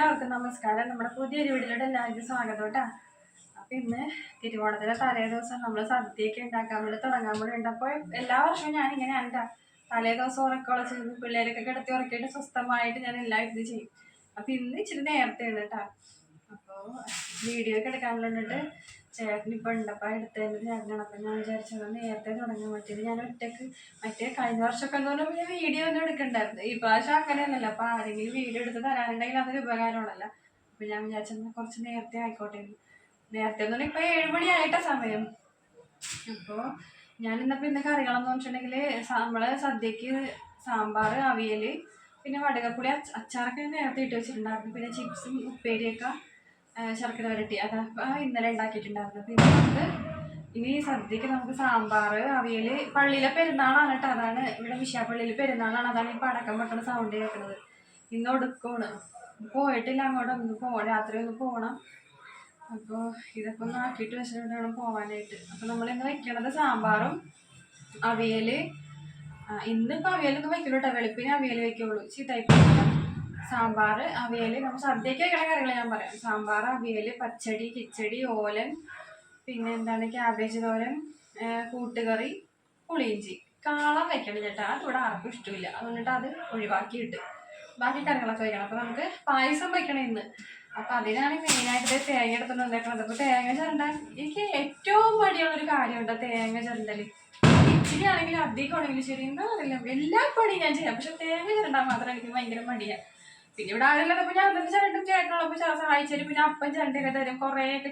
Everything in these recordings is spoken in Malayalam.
എല്ലാവർക്കും നമസ്കാരം. നമ്മുടെ പുതിയൊരു വീട്ടിലോട്ട് എല്ലാവർക്കും സ്വാഗതം കേട്ടോ. അപ്പം ഇന്ന് തിരുവോണത്തിന്റെ തലേ ദിവസം നമ്മൾ സദ്യയൊക്കെ ഉണ്ടാക്കാൻ വേണ്ടി തുടങ്ങാൻ വേണ്ടി ഉണ്ട് അപ്പോൾ എല്ലാ വർഷവും ഞാൻ ഇങ്ങനെയാണ് കേട്ടോ. തലേ ദിവസം ഉറക്കമുള്ള ചെയ്ത് പിള്ളേരൊക്കെ കിടത്തി ഉറക്കിയിട്ട് സ്വസ്ഥമായിട്ട് ഞാൻ എല്ലാം ഇത് ചെയ്യും. അപ്പം ഇന്ന് ഇച്ചിരി നേരത്തെയാണ് കേട്ടോ. അപ്പോൾ വീഡിയോ ഒക്കെ എടുക്കാൻ വേണ്ടിയിട്ട് ചേട്ടൻ ഇപ്പം ഉണ്ടപ്പോൾ എടുത്തതിന്റെ ചേട്ടനാണ് അപ്പം ഞാൻ വിചാരിച്ചത് നേരത്തെ തുടങ്ങാൻ പറ്റിയത്. ഞാൻ ഒറ്റയ്ക്ക് മറ്റേ കഴിഞ്ഞ വർഷമൊക്കെ എന്ന് പറഞ്ഞാൽ പിന്നെ വീഡിയോ ഒന്നും എടുക്കണ്ടായിരുന്നു. ഈ പ്രാവശ്യം അങ്ങനെയല്ലല്ലോ. അപ്പം ആരെങ്കിലും വീഡിയോ എടുത്ത് തരാനുണ്ടെങ്കിൽ അതൊരു ഉപകാരമാണല്ലോ. അപ്പം ഞാൻ വിചാരിച്ചത് കുറച്ച് നേരത്തെ ആയിക്കോട്ടെ. നേരത്തെ എന്ന് പറഞ്ഞാൽ ഇപ്പോൾ ഏഴുമണി ആയിട്ടാ സമയം. അപ്പോൾ ഞാൻ ഇന്നപ്പോൾ ഇന്ന് കറികളെന്ന് വെച്ചിട്ടുണ്ടെങ്കിൽ നമ്മൾ സദ്യക്ക് സാമ്പാർ അവിയൽ പിന്നെ വടകപ്പുളി അച്ച അച്ചാറൊക്കെ നേരത്തെ ഇട്ട് വെച്ചിട്ടുണ്ടായിരുന്നു. പിന്നെ ചിപ്സും ഉപ്പേരിയൊക്കെ ശർക്കര വരട്ടി. അതാ ഇന്നലെ ഉണ്ടാക്കിയിട്ടുണ്ടായിരുന്നു പിന്നെ നമുക്ക് ഇനി സദ്യക്ക് നമുക്ക് സാമ്പാർ അവിയൽ പള്ളിയിലെ പെരുന്നാളാണ് കേട്ടോ. അതാണ് ഇവിടെ വിശാപ്പള്ളിയിലെ പെരുന്നാളാണ്. അതാണ് ഈ പടക്കം വെക്കണ സൗണ്ട് കേൾക്കുന്നത്. ഇന്ന് ഒടുക്കാണ് പോയിട്ടില്ല അങ്ങോട്ട്. ഒന്ന് പോകണം രാത്രി ഒന്ന് പോകണം അപ്പോൾ ഇതൊക്കെ ഒന്ന് ആക്കിയിട്ട് വെച്ചിട്ട് പോകാനായിട്ട് അപ്പോൾ നമ്മളിന്ന് വെക്കണത് സാമ്പാറും അവിയൽ ഇന്നിപ്പോൾ അവിയലൊന്നും വെക്കില്ല കേട്ടോ. വെളുപ്പിന് അവിയൽ വെക്കുള്ളൂ. ചീത്തായിപ്പോ സാമ്പാർ അവിയൽ നമ്മൾ സദ്യക്ക് വെക്കണ കറികൾ ഞാൻ പറയാം. സാമ്പാർ അവിയൽ പച്ചടി കിച്ചടി ഓലൻ പിന്നെ എന്താണ് ക്യാബേജ് തോരൻ കൂട്ടുകറി പുളിയിഞ്ചി. കാളം വെക്കണം ചേട്ടാ. അത് ഇവിടെ ആർക്കും ഇഷ്ടമില്ല. അതുകൊണ്ടിട്ട് അത് ഒഴിവാക്കിയിട്ട് ബാക്കി കറികളൊക്കെ വയ്ക്കണം അപ്പോൾ നമുക്ക് പായസം വയ്ക്കണം ഇന്ന്. അപ്പം അതിനാണ് മെയിനായിട്ട് തേങ്ങ എടുത്തുകൊണ്ട് വന്നേക്കണത്. അപ്പോൾ തേങ്ങ ചിരണ്ടാൻ എനിക്ക് ഏറ്റവും മടിയുള്ളൊരു കാര്യമുണ്ട് തേങ്ങ ചിരണ്ടൽ ഇച്ചിരി ആണെങ്കിലും അധികം ആണെങ്കിലും ശരി എന്താ അറിയില്ല എല്ലാ പണിയും ഞാൻ ചെയ്യാം. പക്ഷെ തേങ്ങ ചിരണ്ടാൻ മാത്രം എനിക്ക് ഭയങ്കര മടിയാണ് പിന്നെ ഇവിടെ ആളില്ലാത്തപ്പോൾ ഞാൻ തന്നെ ചേട്ടൻ ചേട്ടനുള്ളപ്പോൾ സഹായിച്ചു തരും പിന്നെ അപ്പൻ ചേട്ടനൊക്കെ തരും. കുറേയൊക്കെ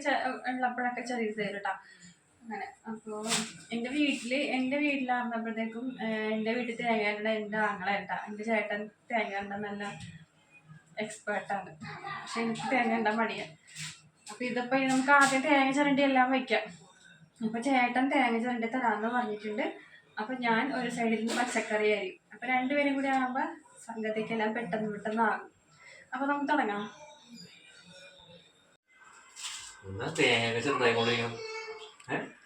ഉള്ളപ്പോഴൊക്കെ ചെറിയ തരും അങ്ങനെ. അപ്പോൾ എന്റെ വീട്ടിൽ എന്റെ വീട്ടിലാർന്നപ്പോഴത്തേക്കും എന്റെ വീട്ടിൽ തേങ്ങ എന്റെ എന്റെ ആങ്ങളേട്ടാ എന്റെ ചേട്ടൻ തേങ്ങാണ്ട നല്ല എക്സ്പേർട്ടാണ് പക്ഷെ എനിക്ക് തേങ്ങണ്ട മടിയാണ് അപ്പോൾ ഇതിപ്പോൾ നമുക്ക് ആദ്യം തേങ്ങ ചിരണ്ടി എല്ലാം വയ്ക്കാം അപ്പോൾ ചേട്ടൻ തേങ്ങ ചിരണ്ടി തരാന്ന് പറഞ്ഞിട്ടുണ്ട്. അപ്പോൾ ഞാൻ ഒരു സൈഡിൽ നിന്ന് പച്ചക്കറി അരി അപ്പോൾ രണ്ടുപേരും കൂടി ആകുമ്പോൾ സംഗതിക്കെല്ലാം പെട്ടെന്ന് പെട്ടെന്ന് ആകും. അപ്പോൾ നമുക്ക് തുടങ്ങാം.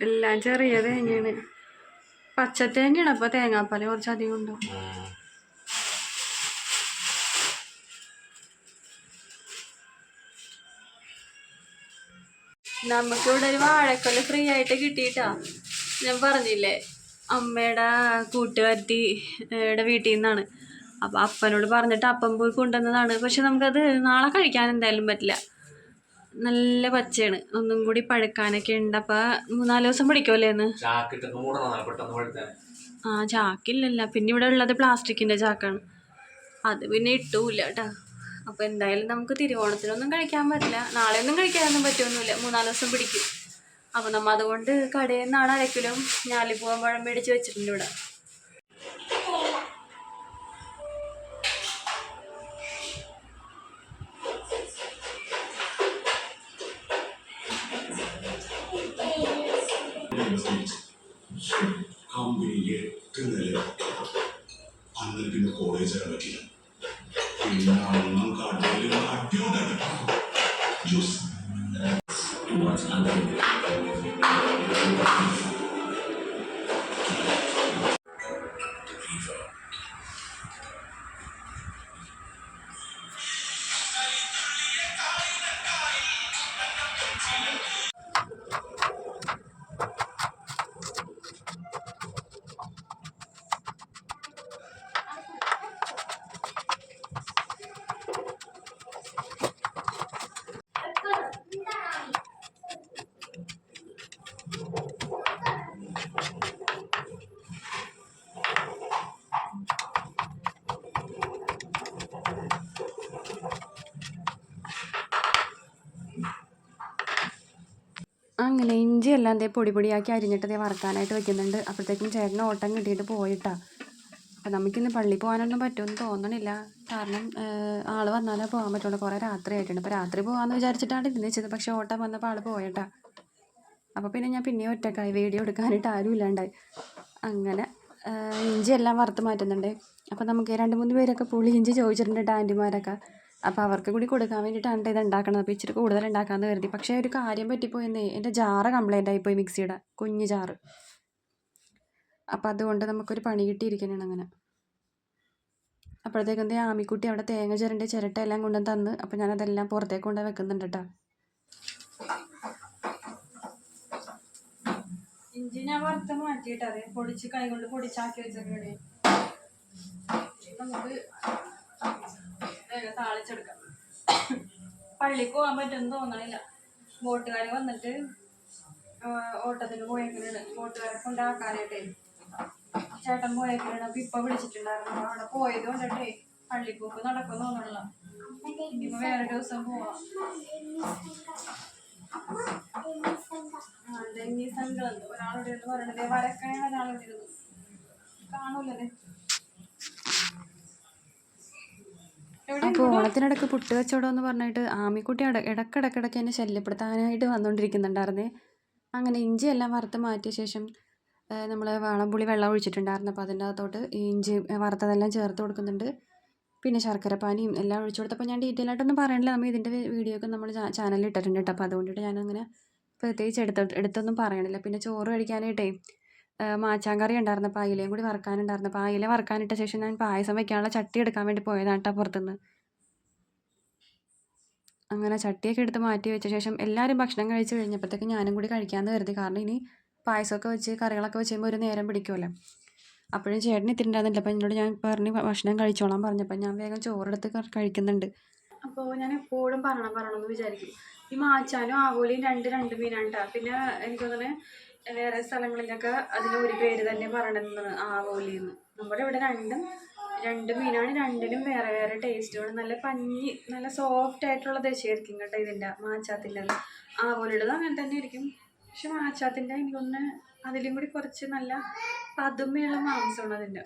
എല്ലാം ചെറിയ തേങ്ങയാണ്. പച്ച തേങ്ങയാണ് അപ്പൊ തേങ്ങാപ്പാൽ കുറച്ചധികം ഉണ്ടാവും ആ. നമുക്കിവിടെ ഒരു വാഴക്കൊല ഫ്രീ ആയിട്ട് കിട്ടിയിട്ടാ. ഞാൻ പറഞ്ഞില്ലേ അമ്മയുടെ കൂട്ടുകാരത്തിയുടെ വീട്ടിൽ നിന്നാണ്. അപ്പോൾ അപ്പനോട് പറഞ്ഞിട്ട് അപ്പം പോയി കൊണ്ടുവന്നതാണ്. പക്ഷെ നമുക്കത് നാളെ കഴിക്കാൻ എന്തായാലും പറ്റില്ല. നല്ല പച്ചയാണ്. ഒന്നും കൂടി പഴുക്കാനൊക്കെ ഉണ്ട്. അപ്പൊ മൂന്നാൽ ദിവസം പിടിക്കുമല്ലേ എന്ന് ആ ചാക്കില്ലല്ല. പിന്നെ ഇവിടെ ഉള്ളത് പ്ലാസ്റ്റിക്കിന്റെ ചാക്കാണ്. അത് പിന്നെ ഇട്ടൂല്ല കേട്ടോ. അപ്പൊ എന്തായാലും നമുക്ക് തിരുവോണത്തിനൊന്നും കഴിക്കാൻ പറ്റില്ല. നാളെ ഒന്നും കഴിക്കാനൊന്നും പറ്റുമൊന്നുമില്ല മൂന്നാൽ ദിവസം പിടിക്കും. അപ്പൊ നമ്മ അതുകൊണ്ട് കടയിൽ നിന്നാണ് അരക്കിലും ഞാലിപ്പൂവൻ പഴം മേടിച്ച് വെച്ചിട്ടുണ്ട് ഇവിടെ. കമ്പനി എട്ട് നില അന്ന് പിന്നെ കോളേജ് പറ്റില്ല പിന്നെ എല്ലാം ദേ പൊടി പൊടിയാക്കി അരിഞ്ഞിട്ട് ദേ വറുക്കാനായിട്ട് വെക്കുന്നുണ്ട്. അപ്പോഴത്തേക്കും ചേട്ടന് ഓട്ടം കിട്ടിയിട്ട് പോയിട്ടാ. അപ്പം നമുക്കിന്ന് പള്ളി പോകാനൊന്നും പറ്റുമെന്ന് തോന്നണില്ല. കാരണം ആൾ വന്നാലേ പോകാൻ പറ്റുള്ളൂ. കുറേ രാത്രി ആയിട്ടുണ്ട്. അപ്പോൾ രാത്രി പോകാമെന്ന് വിചാരിച്ചിട്ടാണ് ഇരുന്ന് വെച്ചത്. പക്ഷേ ഓട്ടം വന്നപ്പോൾ ആൾ പോയിട്ടാ അപ്പോൾ പിന്നെ ഞാൻ പിന്നെയും ഒറ്റക്കായി വീഡിയോ എടുക്കാനായിട്ട് ആരും ഇല്ലാണ്ടായി. അങ്ങനെ ഇഞ്ചി എല്ലാം വറുത്ത് മാറ്റുന്നുണ്ട്. അപ്പോൾ നമുക്ക് രണ്ട് മൂന്ന് പേരൊക്കെ പുളി ഇഞ്ചി ചോദിച്ചിട്ടുണ്ട് ആന്റിമാരൊക്കെ അപ്പോൾ അവർക്ക് കൂടി കൊടുക്കാൻ വേണ്ടിയിട്ടാണ് ഇത് ഉണ്ടാക്കണത്. അപ്പോൾ ഇച്ചിരി കൂടുതൽ ഉണ്ടാക്കാമെന്ന് കരുതി. പക്ഷേ ഒരു കാര്യം പറ്റിപ്പോയെന്നേ എന്റെ ജാറ് കംപ്ലൈന്റ് ആയിപ്പോയി മിക്സിയുടെ കുഞ്ഞ് ജാറ്. അപ്പം അതുകൊണ്ട് നമുക്കൊരു പണി കിട്ടിയിരിക്കണേണ് അങ്ങനെ. അപ്പോഴത്തേക്കും ദേ ആമിക്കുട്ടി അവിടെ തേങ്ങ ചിരണ്ടി ചിരട്ട എല്ലാം കൊണ്ടു തന്ന് അപ്പോൾ ഞാനതെല്ലാം പുറത്തേക്ക് കൊണ്ട് വെക്കുന്നുണ്ട് കേട്ടോ ഇഞ്ചി ഞാൻ വറുത്ത് പൊടിച്ച് കൈ കൊണ്ട് പൊടിച്ചാക്കി വെച്ചിട്ടുണ്ട് നമുക്ക് താളിച്ചെടുക്കാം. പള്ളിക്ക് പോകാൻ പറ്റുമെന്ന് തോന്നണില്ല. ബോട്ടുകാർ വന്നിട്ട് ഓട്ടത്തിന് പോയേക്കണാണ്. ബോട്ടുകാരെ കൊണ്ടാക്കാനായിട്ടേ. ചേട്ടൻ പോയേക്കണാണ്. അപ്പൊ ഇപ്പൊ വിളിച്ചിട്ടുണ്ടായിരുന്നു. അവിടെ പോയത് കൊണ്ടിട്ടേ പള്ളിപ്പോക്ക് നടക്കും തോന്നണില്ല. ഇപ്പൊ വേറെ ദിവസം പോവാം. ഡെന്നി സംഘം ഒരാളുടെ കാണൂല്ലേ ഒരാളുടെ ഇരുന്നു കാണൂലേ അപ്പോൾ ഓണത്തിനിടയ്ക്ക് പുട്ട് കച്ചവടം എന്ന് പറഞ്ഞിട്ട് ആമിക്കുട്ടി ഇട ഇടക്കിടക്കിടയ്ക്ക് എന്നെ ശല്യപ്പെടുത്താനായിട്ട് വന്നുകൊണ്ടിരിക്കുന്നുണ്ടായിരുന്നേ അങ്ങനെ ഇഞ്ചി എല്ലാം വറുത്ത് മാറ്റിയ ശേഷം നമ്മൾ വാളംപുളി വെള്ളം ഒഴിച്ചിട്ടുണ്ടായിരുന്നു. അപ്പോൾ അതിന്റെ അകത്തോട്ട് ഇഞ്ചി വറുത്തതെല്ലാം ചേർത്ത് കൊടുക്കുന്നുണ്ട്. പിന്നെ ശർക്കര പാനിയും എല്ലാം ഒഴിച്ചു കൊടുത്തപ്പോൾ ഞാൻ ഡീറ്റെയിൽ ആയിട്ടൊന്നും പറയണില്ല. നമ്മൾ ഇതിന്റെ വീഡിയോ ഒക്കെ നമ്മൾ ചാനലിൽ ഇട്ടിട്ടുണ്ട് കേട്ടോ. അപ്പോൾ അതുകൊണ്ടിട്ട് ഞാനങ്ങനെ പ്രത്യേകിച്ച് എടുത്ത് എടുത്തൊന്നും പറയണില്ല. പിന്നെ ചോറ് കഴിക്കാനായിട്ടേ മാച്ചാങ്കറി ഉണ്ടായിരുന്നു അപ്പോൾ അയിലയും കൂടി വറുക്കാനുണ്ടായിരുന്നു. അപ്പോൾ അയില വറുക്കാനിട്ട ശേഷം ഞാൻ പായസം വയ്ക്കാനുള്ള ചട്ടി എടുക്കാൻ വേണ്ടി പോയതാണ് കേട്ടോ അങ്ങനെ ചട്ടിയൊക്കെ എടുത്ത് മാറ്റി വെച്ച ശേഷം എല്ലാവരും ഭക്ഷണം കഴിച്ച് കഴിഞ്ഞപ്പോഴത്തേക്ക് ഞാനും കൂടി കഴിക്കാമെന്ന് കരുതി. കാരണം ഇനി പായസമൊക്കെ വെച്ച് കറികളൊക്കെ വെച്ച് കഴിയുമ്പോൾ ഒരു നേരം പിടിക്കുമല്ലോ അപ്പോഴും ചേട്ടൻ എത്തിയിട്ടുണ്ടായിരുന്നില്ല അപ്പോൾ എന്നോട് ഞാൻ പറഞ്ഞ് ഭക്ഷണം കഴിച്ചോളാം പറഞ്ഞപ്പോൾ ഞാൻ വേഗം ചോറെടുത്ത് കഴിക്കുന്നുണ്ട്. അപ്പോൾ ഞാൻ എപ്പോഴും പറയണം പറയണമെന്ന് വിചാരിക്കും. ഈ മാച്ചാനും ആവോലിയും രണ്ട് രണ്ട് മീനാണ് ട്ടോ. പിന്നെ എനിക്ക് തോന്നുന്നത് വേറെ സ്ഥലങ്ങളിലൊക്കെ അതിന് ഒരു പേര് തന്നെ പറയണമെന്നാണ് ആവോലി എന്ന് നമ്മുടെ ഇവിടെ രണ്ടും രണ്ട് മീനാണ് രണ്ടിനും വേറെ വേറെ ടേസ്റ്റുമാണ് നല്ല പഞ്ഞി നല്ല സോഫ്റ്റ് ആയിട്ടുള്ള ദശയായിരിക്കും കേട്ടോ ഇതിന്റെ മാച്ചാത്തിന്റെ ആവോലിയുടെ അങ്ങനെ തന്നെ ആയിരിക്കും. പക്ഷെ മാച്ചാത്തിന്റെ എനിക്കൊന്ന് അതിലും കൂടി കുറച്ച് നല്ല പതുമയുള്ള മാംസമാണ് അതിന്റെ.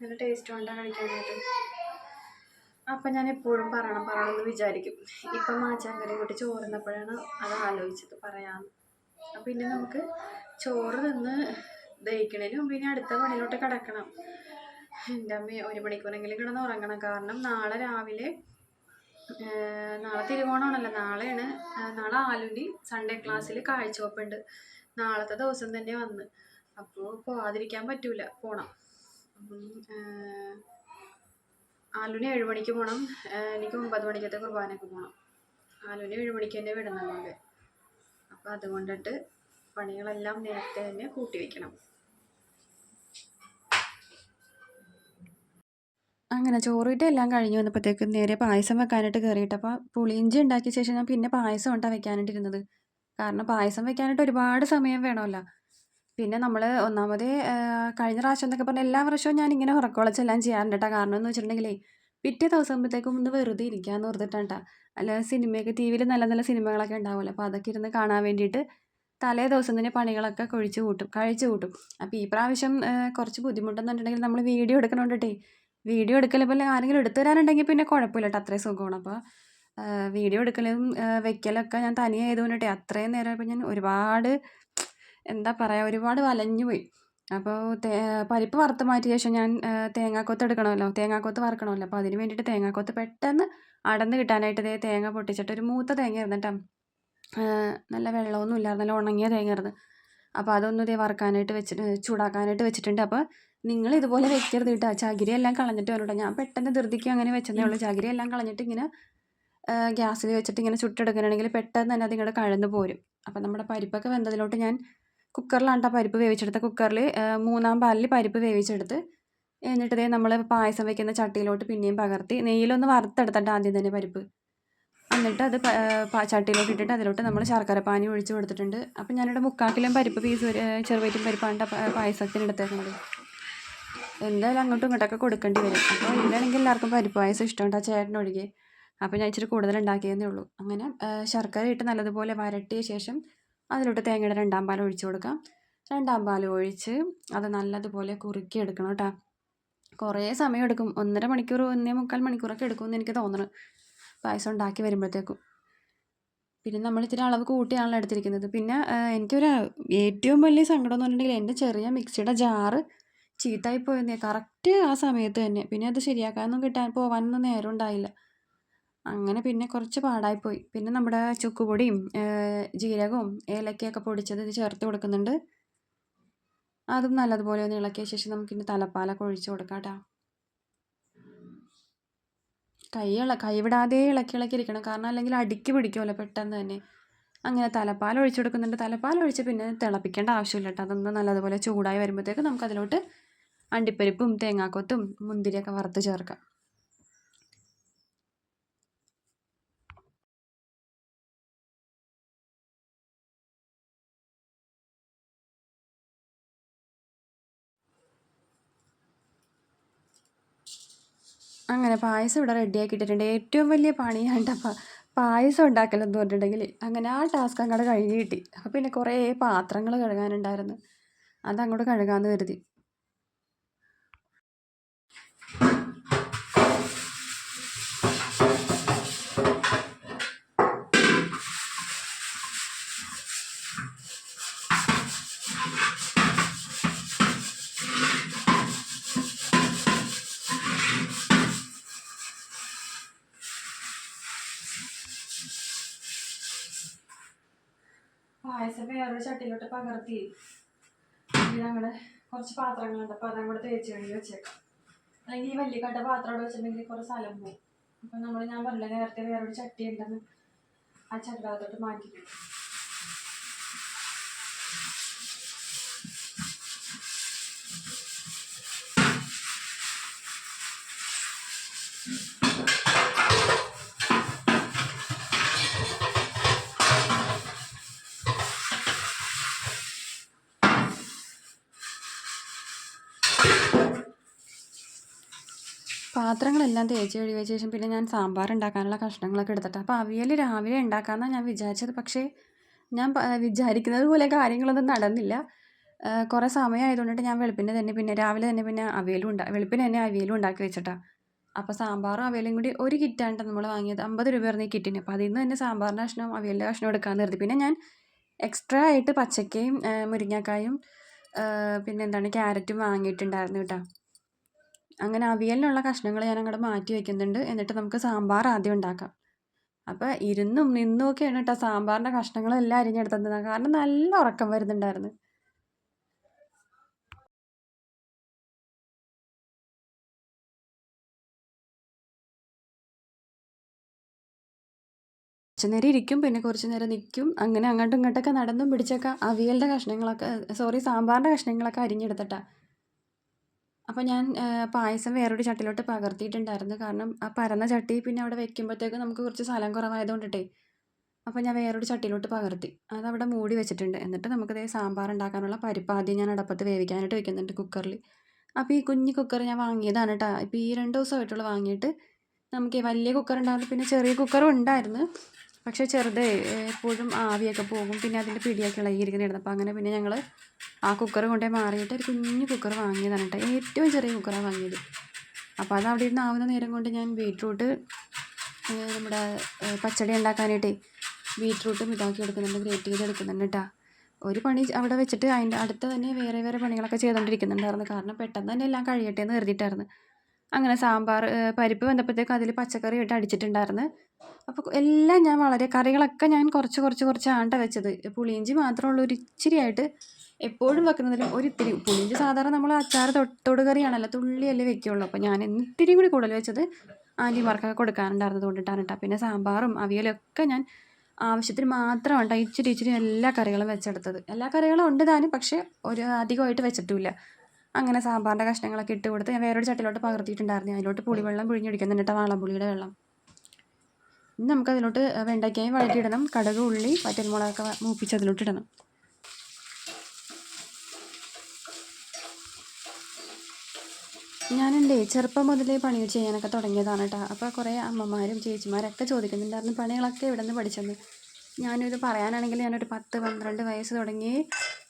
നല്ല ടേസ്റ്റ് ഉണ്ടാ കഴിക്കാനായിട്ട്. അപ്പം ഞാൻ എപ്പോഴും പറയണം പറയണമെന്ന് വിചാരിക്കും. ഇപ്പം മാച്ചാങ്കറി കൂട്ടി ചോറുന്നപ്പോഴാണ് അത് ആലോചിച്ചത് പറയാമെന്ന് അപ്പം ഇനി നമുക്ക് ചോറ് തിന്ന് ദഹിക്കണേന് മുമ്പ് ഇനി അടുത്ത പണിയിലോട്ട് കിടക്കണം. എന്റെ അമ്മ ഒരു മണിക്കൂറെങ്കിലും കിടന്ന് ഉറങ്ങണം. കാരണം നാളെ രാവിലെ നാളെ തിരുവോണമാണല്ലോ. നാളെയാണ് നാളെ ആലുണ്ടി സൺഡേ ക്ലാസ്സിൽ കാഴ്ചവെപ്പുണ്ട് നാളത്തെ ദിവസം തന്നെ വന്ന്. അപ്പോൾ പോവാതിരിക്കാൻ പറ്റൂല. പോണം. അപ്പം ഏഹ്, ആലുവിന് ഏഴ് മണിക്ക് പോകണം എനിക്ക് ഒമ്പത് മണിക്കത്തെ കുർബാനയ്ക്ക് പോകണം ആലുനി ഏഴ് മണിക്ക് തന്നെ വിടുന്നുണ്ട് അപ്പോൾ അതുകൊണ്ടിട്ട് പണികളെല്ലാം നേരത്തെ തന്നെ കൂട്ടി വയ്ക്കണം അങ്ങനെ ചോറിട്ട് എല്ലാം കഴിഞ്ഞ് വന്നപ്പോഴത്തേക്കും നേരെ പായസം വെക്കാനായിട്ട് കയറിയിട്ട് അപ്പോൾ പുളിയിഞ്ചി ഉണ്ടാക്കിയ ശേഷം ഞാൻ പിന്നെ പായസം ഉണ്ടാ വെക്കാനായിട്ടിരുന്നത്. കാരണം പായസം വെക്കാനായിട്ട് ഒരുപാട് സമയം വേണമല്ലോ. പിന്നെ നമ്മൾ ഒന്നാമത് കഴിഞ്ഞ പ്രാവശ്യം എന്നൊക്കെ പറഞ്ഞാൽ എല്ലാ വർഷവും ഞാൻ ഇങ്ങനെ ഉറക്കമുളച്ചെല്ലാം ചെയ്യാറുണ്ട് കേട്ടോ കാരണം എന്ന് വെച്ചിട്ടുണ്ടെങ്കിലേ പിറ്റേ ദിവസം ആകുമ്പോഴത്തേക്കും ഒന്ന് വെറുതെ ഇരിക്കാമെന്ന് ഓർത്തിട്ടാണ് അല്ല സിനിമയൊക്കെ ടി വിയിൽ നല്ല നല്ല സിനിമകളൊക്കെ ഉണ്ടാവുമല്ലോ. അപ്പോൾ അതൊക്കെ ഇരുന്ന് കാണാൻ വേണ്ടിയിട്ട് തലേ ദിവസം തന്നെ പണികളൊക്കെ കൊഴിച്ച് കൂട്ടും കഴിച്ച് കൂട്ടും. അപ്പോൾ ഈ പ്രാവശ്യം കുറച്ച് ബുദ്ധിമുട്ടെന്ന് പറഞ്ഞിട്ടുണ്ടെങ്കിൽ നമ്മൾ വീഡിയോ എടുക്കണോണ്ടേ വീഡിയോ എടുക്കലിപ്പോൾ ആരെങ്കിലും എടുത്തു തരാനുണ്ടെങ്കിൽ പിന്നെ കുഴപ്പമില്ല കേട്ടോ അത്രയും സുഖമാണ്. അപ്പോൾ വീഡിയോ എടുക്കലും വെക്കലൊക്കെ ഞാൻ തനിയെ ആയതുകൊണ്ടിട്ടേ അത്രയും നേരം ഇപ്പം ഞാൻ ഒരുപാട് എന്താ പറയുക ഒരുപാട് വലഞ്ഞു പോയി അപ്പോൾ പരിപ്പ് വറുത്ത് മാറ്റിയ ശേഷം ഞാൻ തേങ്ങാക്കൊത്ത് എടുക്കണമല്ലോ. തേങ്ങാക്കൊത്ത് വറുക്കണമല്ലോ. അപ്പോൾ അതിന് വേണ്ടിയിട്ട് തേങ്ങാക്കൊത്ത് പെട്ടെന്ന് അടന്ന് കിട്ടാനായിട്ട് ഇതേ തേങ്ങ പൊട്ടിച്ചിട്ട് ഒരു മൂത്ത തേങ്ങ ആയിരുന്നു നല്ല വെള്ളമൊന്നും ഇല്ലായിരുന്നു. നല്ല ഉണങ്ങിയ തേങ്ങ ആയിരുന്നു. അപ്പോൾ അതൊന്നും ഇതേ വറുക്കാനായിട്ട് വെച്ചിട്ട് ചൂടാക്കാനായിട്ട് വെച്ചിട്ടുണ്ട്. അപ്പോൾ നിങ്ങൾ ഇതുപോലെ വെക്കരുത് കേട്ടോ. ചകിരി എല്ലാം കളഞ്ഞിട്ട് വരും കേട്ടോ ഞാൻ പെട്ടെന്ന് ധൃതിക്ക് അങ്ങനെ വെച്ചതേ ഉള്ളൂ. ചകിരി എല്ലാം കളഞ്ഞിട്ട് ഇങ്ങനെ ഗ്യാസിൽ വെച്ചിട്ട് ഇങ്ങനെ ചുട്ടെടുക്കണമെങ്കിൽ പെട്ടെന്ന് തന്നെ അതിങ്ങോട്ട് കഴന്ന് പോരും. അപ്പം നമ്മുടെ പരിപ്പൊക്കെ വെന്തതിലോട്ട് ഞാൻ കുക്കറിലാണ് കേട്ടോ പരിപ്പ് വേവിച്ചെടുത്ത കുക്കറിൽ മൂന്നാം പാലിൽ പരിപ്പ് വേവിച്ചെടുത്ത് എന്നിട്ട് നമ്മൾ പായസം വെക്കുന്ന ചട്ടിയിലോട്ട് പിന്നെയും പകർത്തി നെയ്യിലൊന്ന് വറുത്തെടുത്തിട്ട് ആദ്യം തന്നെ പരിപ്പ്. എന്നിട്ട് അത് ചട്ടിയിലോട്ട് ഇട്ടിട്ട് അതിലോട്ട് നമ്മൾ ശർക്കര പാനി ഒഴിച്ച് കൊടുത്തിട്ടുണ്ട്. അപ്പം ഞാനിവിടെ മുക്കാൽ കിലോ പരിപ്പ് പീസ് ചെറുപയറ്റും പരിപ്പാണ് പായസത്തിന് എടുത്തേക്കുന്നത് എന്തായാലും അങ്ങോട്ടും ഇങ്ങോട്ടൊക്കെ കൊടുക്കേണ്ടി വരും. അപ്പോൾ ഇവിടെയാണെങ്കിൽ എല്ലാവർക്കും പരിപ്പ് പായസം ഇഷ്ടമുണ്ട് ആ ചേട്ടനൊഴികെ അപ്പോൾ ഞാൻ ഇച്ചിരി കൂടുതൽ ഉണ്ടാക്കിയതേ ഉള്ളൂ. അങ്ങനെ ശർക്കര ഇട്ട് നല്ലതുപോലെ വരട്ടിയ ശേഷം അതിലോട്ട് തേങ്ങയുടെ രണ്ടാം പാൽ ഒഴിച്ച് കൊടുക്കാം. രണ്ടാം പാൽ ഒഴിച്ച് അത് നല്ലതുപോലെ കുറുക്കി എടുക്കണം കേട്ടോ. കുറേ സമയം എടുക്കും. ഒന്നര മണിക്കൂർ ഒന്നേ മുക്കാൽ മണിക്കൂറൊക്കെ എടുക്കുമെന്ന് എനിക്ക് തോന്നണം. പായസം ഉണ്ടാക്കി വരുമ്പോഴത്തേക്കും. പിന്നെ നമ്മൾ ഇത്തിരി അളവ് കൂട്ടിയാണല്ലോ എടുത്തിരിക്കുന്നത്. പിന്നെ എനിക്കൊരു ഏറ്റവും വലിയ സങ്കടം എന്ന് പറഞ്ഞിട്ടുണ്ടെങ്കിൽ എന്റെ ചെറിയ മിക്സിയുടെ ജാറ് ചീത്തായി പോയെന്നേ. കറക്റ്റ് ആ സമയത്ത് തന്നെ. പിന്നെ അത് ശരിയാക്കാനൊന്നും കിട്ടാൻ പോകാനൊന്നും നേരം ഉണ്ടായില്ല അങ്ങനെ പിന്നെ കുറച്ച് പാടായിപ്പോയി. പിന്നെ നമ്മുടെ ചുക്കുപൊടിയും ജീരകവും ഏലക്കയൊക്കെ പൊടിച്ചത് ഇത് ചേർത്ത് കൊടുക്കുന്നുണ്ട്. അതും നല്ലതുപോലെ ഒന്ന് ഇളക്കിയ ശേഷം നമുക്കിനി തലപ്പാലൊക്കെ ഒഴിച്ച് കൊടുക്കാം കേട്ടോ കൈ ഇള കൈ വിടാതെ ഇളക്കി ഇളക്കി ഇരിക്കണം. കാരണം അല്ലെങ്കിൽ അടിക്ക് പിടിക്കുമല്ലോ പെട്ടെന്ന് തന്നെ. അങ്ങനെ തലപ്പാൽ ഒഴിച്ചു കൊടുക്കുന്നുണ്ട്. തലപ്പാൽ ഒഴിച്ച് പിന്നെ തിളപ്പിക്കേണ്ട ആവശ്യമില്ല കേട്ടോ. അതൊന്ന് നല്ലതുപോലെ ചൂടായി വരുമ്പോഴത്തേക്ക് നമുക്കതിലോട്ട് അണ്ടിപ്പരിപ്പും തേങ്ങാക്കൊത്തും മുന്തിരിയൊക്കെ വറുത്ത് ചേർക്കാം. അങ്ങനെ പായസം ഇവിടെ റെഡി ഇട്ടിട്ടുണ്ട് ഏറ്റവും വലിയ പണിയാണ് പ പായസം ഉണ്ടാക്കലെന്ന് പറഞ്ഞിട്ടുണ്ടെങ്കിൽ അങ്ങനെ ആ ടാസ്ക് അങ്ങോട്ട് കഴിഞ്ഞ് കിട്ടി. അപ്പോൾ പിന്നെ കുറേ പാത്രങ്ങൾ കഴുകാനുണ്ടായിരുന്നു. അതങ്ങോട്ട് കഴുകാമെന്ന് കരുതി. പായസം ചട്ടിയിലോട്ട് പകർത്തി. ഞങ്ങളുടെ കുറച്ച് പാത്രങ്ങളുണ്ട്. അപ്പോൾ കൂടെ തേച്ച് കഴുകി വെച്ചേക്കാം. അല്ലെങ്കിൽ ഈ വലിയ കട്ട പാത്രം അവിടെ വെച്ചിട്ടുണ്ടെങ്കിൽ കുറേ സ്ഥലം പോകും. അപ്പം നമ്മൾ ഞാൻ പറഞ്ഞ നേരത്തെ വേറൊരു ചട്ടി ഉണ്ടെന്ന് ആ ചട്ടിക്കകത്തോട്ട് മാറ്റി പാത്രങ്ങളെല്ലാം തേച്ച് കഴുകിയ ശേഷം പിന്നെ ഞാൻ സാമ്പാർ ഉണ്ടാക്കാനുള്ള കഷ്ണങ്ങളൊക്കെ എടുത്തിട്ട് അപ്പോൾ അവിയൽ രാവിലെ ഉണ്ടാക്കാമെന്നാണ് ഞാൻ വിചാരിച്ചത്. പക്ഷേ ഞാൻ വിചാരിക്കുന്നത് പോലെ കാര്യങ്ങളൊന്നും നടന്നില്ല. കുറേ സമയമായതുകൊണ്ടിട്ട് ഞാൻ വെളുപ്പിന് തന്നെ പിന്നെ രാവിലെ തന്നെ പിന്നെ അവിയലും ഉണ്ടാ വെളുപ്പിന് തന്നെ അവിയലും ഉണ്ടാക്കി വെച്ചിട്ടാണ് അപ്പോൾ സാമ്പാറും അവിയലും കൂടി ഒരു കിറ്റാണ് നമ്മൾ വാങ്ങിയത്. അമ്പത് രൂപയായിരുന്നു ഈ കിറ്റിന്. അപ്പോൾ അതിൽ നിന്ന് തന്നെ സാമ്പാറിന്റെ കഷ്ണം അവിയലിന്റെ കഷ്ണം എടുക്കാമെന്ന് കരുതി. പിന്നെ ഞാൻ എക്സ്ട്രാ ആയിട്ട് പച്ചക്കയും മുരിങ്ങക്കായും പിന്നെന്താണ് ക്യാരറ്റും വാങ്ങിയിട്ടുണ്ടായിരുന്നു കേട്ടോ. അങ്ങനെ അവിയലിനുള്ള കഷ്ണങ്ങൾ ഞാൻ അങ്ങോട്ട് മാറ്റി വയ്ക്കുന്നുണ്ട് എന്നിട്ട് നമുക്ക് സാമ്പാർ ആദ്യം ഉണ്ടാക്കാം. അപ്പോൾ ഇരുന്നും നിന്നും ഒക്കെയാണ് കേട്ടോ സാമ്പാറിന്റെ കഷ്ണങ്ങളെല്ലാം അരിഞ്ഞെടുത്തത് കാരണം നല്ല ഉറക്കം വരുന്നുണ്ടായിരുന്നു. കുറച്ച് നേരം ഇരിക്കും. പിന്നെ കുറച്ച് നേരം നിൽക്കും അങ്ങനെ അങ്ങോട്ടും ഇങ്ങോട്ടൊക്കെ നടന്നും പിടിച്ചൊക്കെ അവിയലിന്റെ കഷ്ണങ്ങളൊക്കെ സോറി സാമ്പാറിന്റെ കഷ്ണങ്ങളൊക്കെ അരിഞ്ഞെടുത്തിട്ടാണ് അപ്പോൾ ഞാൻ പായസം വേറൊരു ചട്ടിയിലോട്ട് പകർത്തിയിട്ടുണ്ടായിരുന്നു. കാരണം ആ പരന്ന ചട്ടി പിന്നെ അവിടെ വെക്കുമ്പോഴത്തേക്ക് നമുക്ക് കുറച്ച് സ്ഥലം കുറവായതുകൊണ്ടിട്ടേ അപ്പോൾ ഞാൻ വേറൊരു ചട്ടിയിലോട്ട് പകർത്തി. അതവിടെ മൂടി വെച്ചിട്ടുണ്ട്. എന്നിട്ട് നമുക്കത് സാമ്പാർ ഉണ്ടാക്കാനുള്ള പരിപ്പ് ആദ്യം ഞാൻ അടപ്പത്ത് വേവിക്കാനായിട്ട് വെക്കുന്നുണ്ട് കുക്കറിൽ. അപ്പോൾ ഈ കുഞ്ഞു കുക്കർ ഞാൻ വാങ്ങിയതാണ് കേട്ടോ ഇപ്പോൾ ഈ രണ്ട് ദിവസമായിട്ടുള്ള വാങ്ങിയിട്ട്. നമുക്ക് വലിയ കുക്കർ ഉണ്ടായിരുന്നു. പിന്നെ ചെറിയ കുക്കറും ഉണ്ടായിരുന്നു. പക്ഷേ ചെറുത് എപ്പോഴും ആവിയൊക്കെ പോകും. പിന്നെ അതിന്റെ പിടിയൊക്കെ ഇളകിയിരിക്കുന്നുണ്ടായിരുന്നു അപ്പോൾ അങ്ങനെ പിന്നെ ഞങ്ങൾ ആ കുക്കർ കൊണ്ടേ മാറിയിട്ട് ഒരു കുഞ്ഞു കുക്കർ വാങ്ങിയതാണ് കേട്ടോ. ഏറ്റവും ചെറിയ കുക്കറാണ് വാങ്ങിയത്. അപ്പോൾ അത് അവിടെ ഇരുന്ന് ആവുന്ന നേരം കൊണ്ട് ഞാൻ ബീട്രൂട്ട് നമ്മുടെ പച്ചടി ഉണ്ടാക്കാനായിട്ടേ ബീട്രൂട്ടും ഇതാക്കി എടുക്കുന്നുണ്ട് ഗ്രേറ്റ് ചെയ്ത് എടുക്കുന്നുണ്ട് കേട്ടോ. ഒരു പണി അവിടെ വെച്ചിട്ട് അതിന്റെ അടുത്ത് തന്നെ വേറെ വേറെ പണികളൊക്കെ ചെയ്തുകൊണ്ടിരിക്കുന്നുണ്ടായിരുന്നു. കാരണം പെട്ടെന്ന് തന്നെ എല്ലാം കഴിയട്ടെ എന്ന് കരുതിയിട്ടായിരുന്നു. അങ്ങനെ സാമ്പാർ പരിപ്പ് വന്നപ്പോഴത്തേക്കും അതിൽ പച്ചക്കറി ഇട്ട് അടിച്ചിട്ടുണ്ടായിരുന്നു. അപ്പോൾ എല്ലാം ഞാൻ വളരെ കറികളൊക്കെ ഞാൻ കുറച്ച് കുറച്ച് കുറച്ച് ആണ്ട വെച്ചത്. പുളിയിഞ്ചി മാത്രമുള്ള ഒരു ഇച്ചിരി ആയിട്ട് എപ്പോഴും വെക്കുന്നതിലും ഒരു ഇത്തിരി. പുളിയിഞ്ചി സാധാരണ നമ്മൾ അച്ചാർ തൊട്ടോട് കറിയാണല്ലോ തുള്ളിയല്ലേ വെക്കുകയുള്ളു അപ്പോൾ ഞാൻ ഇത്തിരി കൂടി കൂടുതൽ വെച്ചത് ആന്റിമാർക്കൊക്കെ കൊടുക്കാനുണ്ടായിരുന്നത് കൊണ്ടിട്ടാണ് കേട്ടോ പിന്നെ സാമ്പാറും അവിയലൊക്കെ ഞാൻ ആവശ്യത്തിന് മാത്രമാണ് ഇച്ചിരി ഇച്ചിരി എല്ലാ കറികളും വെച്ചെടുത്തത്. എല്ലാ കറികളും ഉണ്ട് താനും പക്ഷേ ഒരു അധികമായിട്ട് വെച്ചിട്ടുമില്ല. അങ്ങനെ സാമ്പാറിന്റെ കഷ്ണങ്ങളൊക്കെ ഇട്ട് കൊടുത്ത് ഞാൻ വേറൊരു ചട്ടിലോട്ട് പകർത്തിയിട്ടുണ്ടായിരുന്നു. അതിലോട്ട് പുളിവെള്ളം പിഴിഞ്ഞൊടിക്കുന്നുണ്ട് കേട്ടോ വാളംപുളിയുടെ വെള്ളം. ഇനി നമുക്ക് അതിലോട്ട് വെണ്ടയ്ക്കായും വഴറ്റിയിടണം. കടുക് ഉള്ളി പറ്റൽമുളകൊക്കെ മൂപ്പിച്ച് അതിലോട്ട് ഇടണം ഞാനെന്റെ ചെറുപ്പം മുതലേ പണി ചെയ്യാനൊക്കെ തുടങ്ങിയതാണ് കേട്ടോ അപ്പോൾ കുറേ അമ്മമാരും ചേച്ചിമാരൊക്കെ ചോദിക്കുന്നുണ്ടായിരുന്നു പണികളൊക്കെ ഇവിടെ നിന്ന് പഠിച്ചെന്ന്. ഞാനിത് പറയാനാണെങ്കിൽ ഞാനൊരു പത്ത് പന്ത്രണ്ട് വയസ്സ് തുടങ്ങി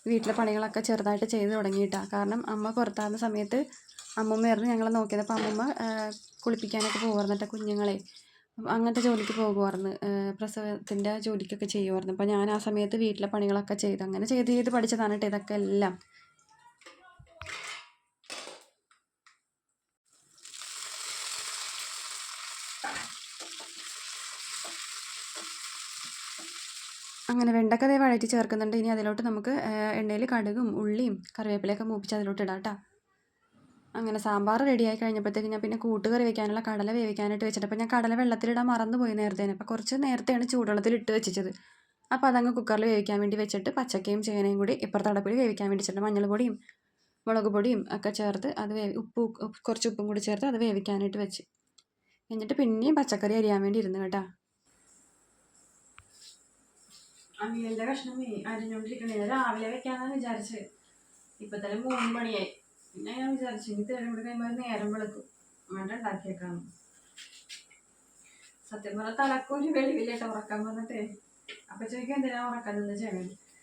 വീട്ടിലെ പണികളൊക്കെ ചെറുതായിട്ട് ചെയ്ത് തുടങ്ങിയിട്ടാണ് കാരണം അമ്മ പുറത്താകുന്ന സമയത്ത് അമ്മമ്മയായിരുന്നു ഞങ്ങളെ നോക്കിയത്. അപ്പോൾ അമ്മമ്മ കുളിപ്പിക്കാനൊക്കെ പോകുമായിരുന്നു കുഞ്ഞുങ്ങളെ. അങ്ങനത്തെ ജോലിക്ക് പോകുമായിരുന്നു പ്രസവത്തിന്റെ ജോലിക്കൊക്കെ ചെയ്യുമായിരുന്നു അപ്പോൾ ഞാൻ ആ സമയത്ത് വീട്ടിലെ പണികളൊക്കെ ചെയ്ത് അങ്ങനെ ചെയ്ത് ചെയ്ത് പഠിച്ചതാണ് കേട്ടോ ഇതൊക്കെ എല്ലാം. അങ്ങനെ വെണ്ടക്ക ദേ വഴറ്റി ചേർക്കുന്നുണ്ട്. ഇനി അതിലോട്ട് നമുക്ക് എണ്ണയിൽ കടുകും ഉള്ളിയും കറിവേപ്പിലയൊക്കെ മൂപ്പിച്ച് അതിലോട്ട് ഇടാം കേട്ടോ അങ്ങനെ സാമ്പാർ റെഡിയായി കഴിഞ്ഞപ്പോഴത്തേക്ക് ഞാൻ പിന്നെ കൂട്ടുകറി വെക്കാനുള്ള കടല വേവിക്കാനായിട്ട് വെച്ചിട്ട് അപ്പോൾ ഞാൻ കടല വെള്ളത്തിലിടാൻ മറന്നുപോയി നേരത്തേന് അപ്പോൾ കുറച്ച് നേരത്തെയാണ് ചൂടുവെള്ളത്തിൽ ഇട്ട് വെച്ചത് അപ്പോൾ അതങ്ങ് കുക്കറിൽ വേവിക്കാൻ വേണ്ടി വെച്ചിട്ട് പച്ചക്കയും ചേനയും കൂടി ഇപ്പുറത്തെ അടപ്പിൽ വേവിക്കാൻ വേണ്ടി വെച്ചിട്ട് മഞ്ഞൾപ്പൊടിയും മുളക് പൊടിയും ഒക്കെ ചേർത്ത് അത് വേവി ഉപ്പ് കുറച്ച് ഉപ്പും കൂടി ചേർത്ത് അത് വേവിക്കാനായിട്ട് വെച്ച്. എന്നിട്ട് പിന്നെയും പച്ചക്കറി അരിയാൻ വേണ്ടി ഇരുന്ന് കേട്ടാ. അവിയലിന്റെ കഷ്ണം അരിഞ്ഞോണ്ടിരിക്കണേ. രാവിലെ വെക്കാന്നാണ് വിചാരിച്ചത് ഇപ്പൊ തന്നെ മൂന്ന് മണിയായി. പിന്നെ ഞാൻ വിചാരിച്ചു ഇനി തേടും കൂടെ കഴിയുമ്പോൾ നേരം വെളുക്കും. വേണ്ട ഉണ്ടാക്കിയേക്കാം. സത്യം പറഞ്ഞാൽ തലക്കൊരു വെളിവില്ലേട്ടോ ഉറക്കാൻ പറഞ്ഞിട്ടേ. അപ്പൊ ചോദിക്കാൻ എന്തിനാ ഉറക്കാൻ നിന്ന്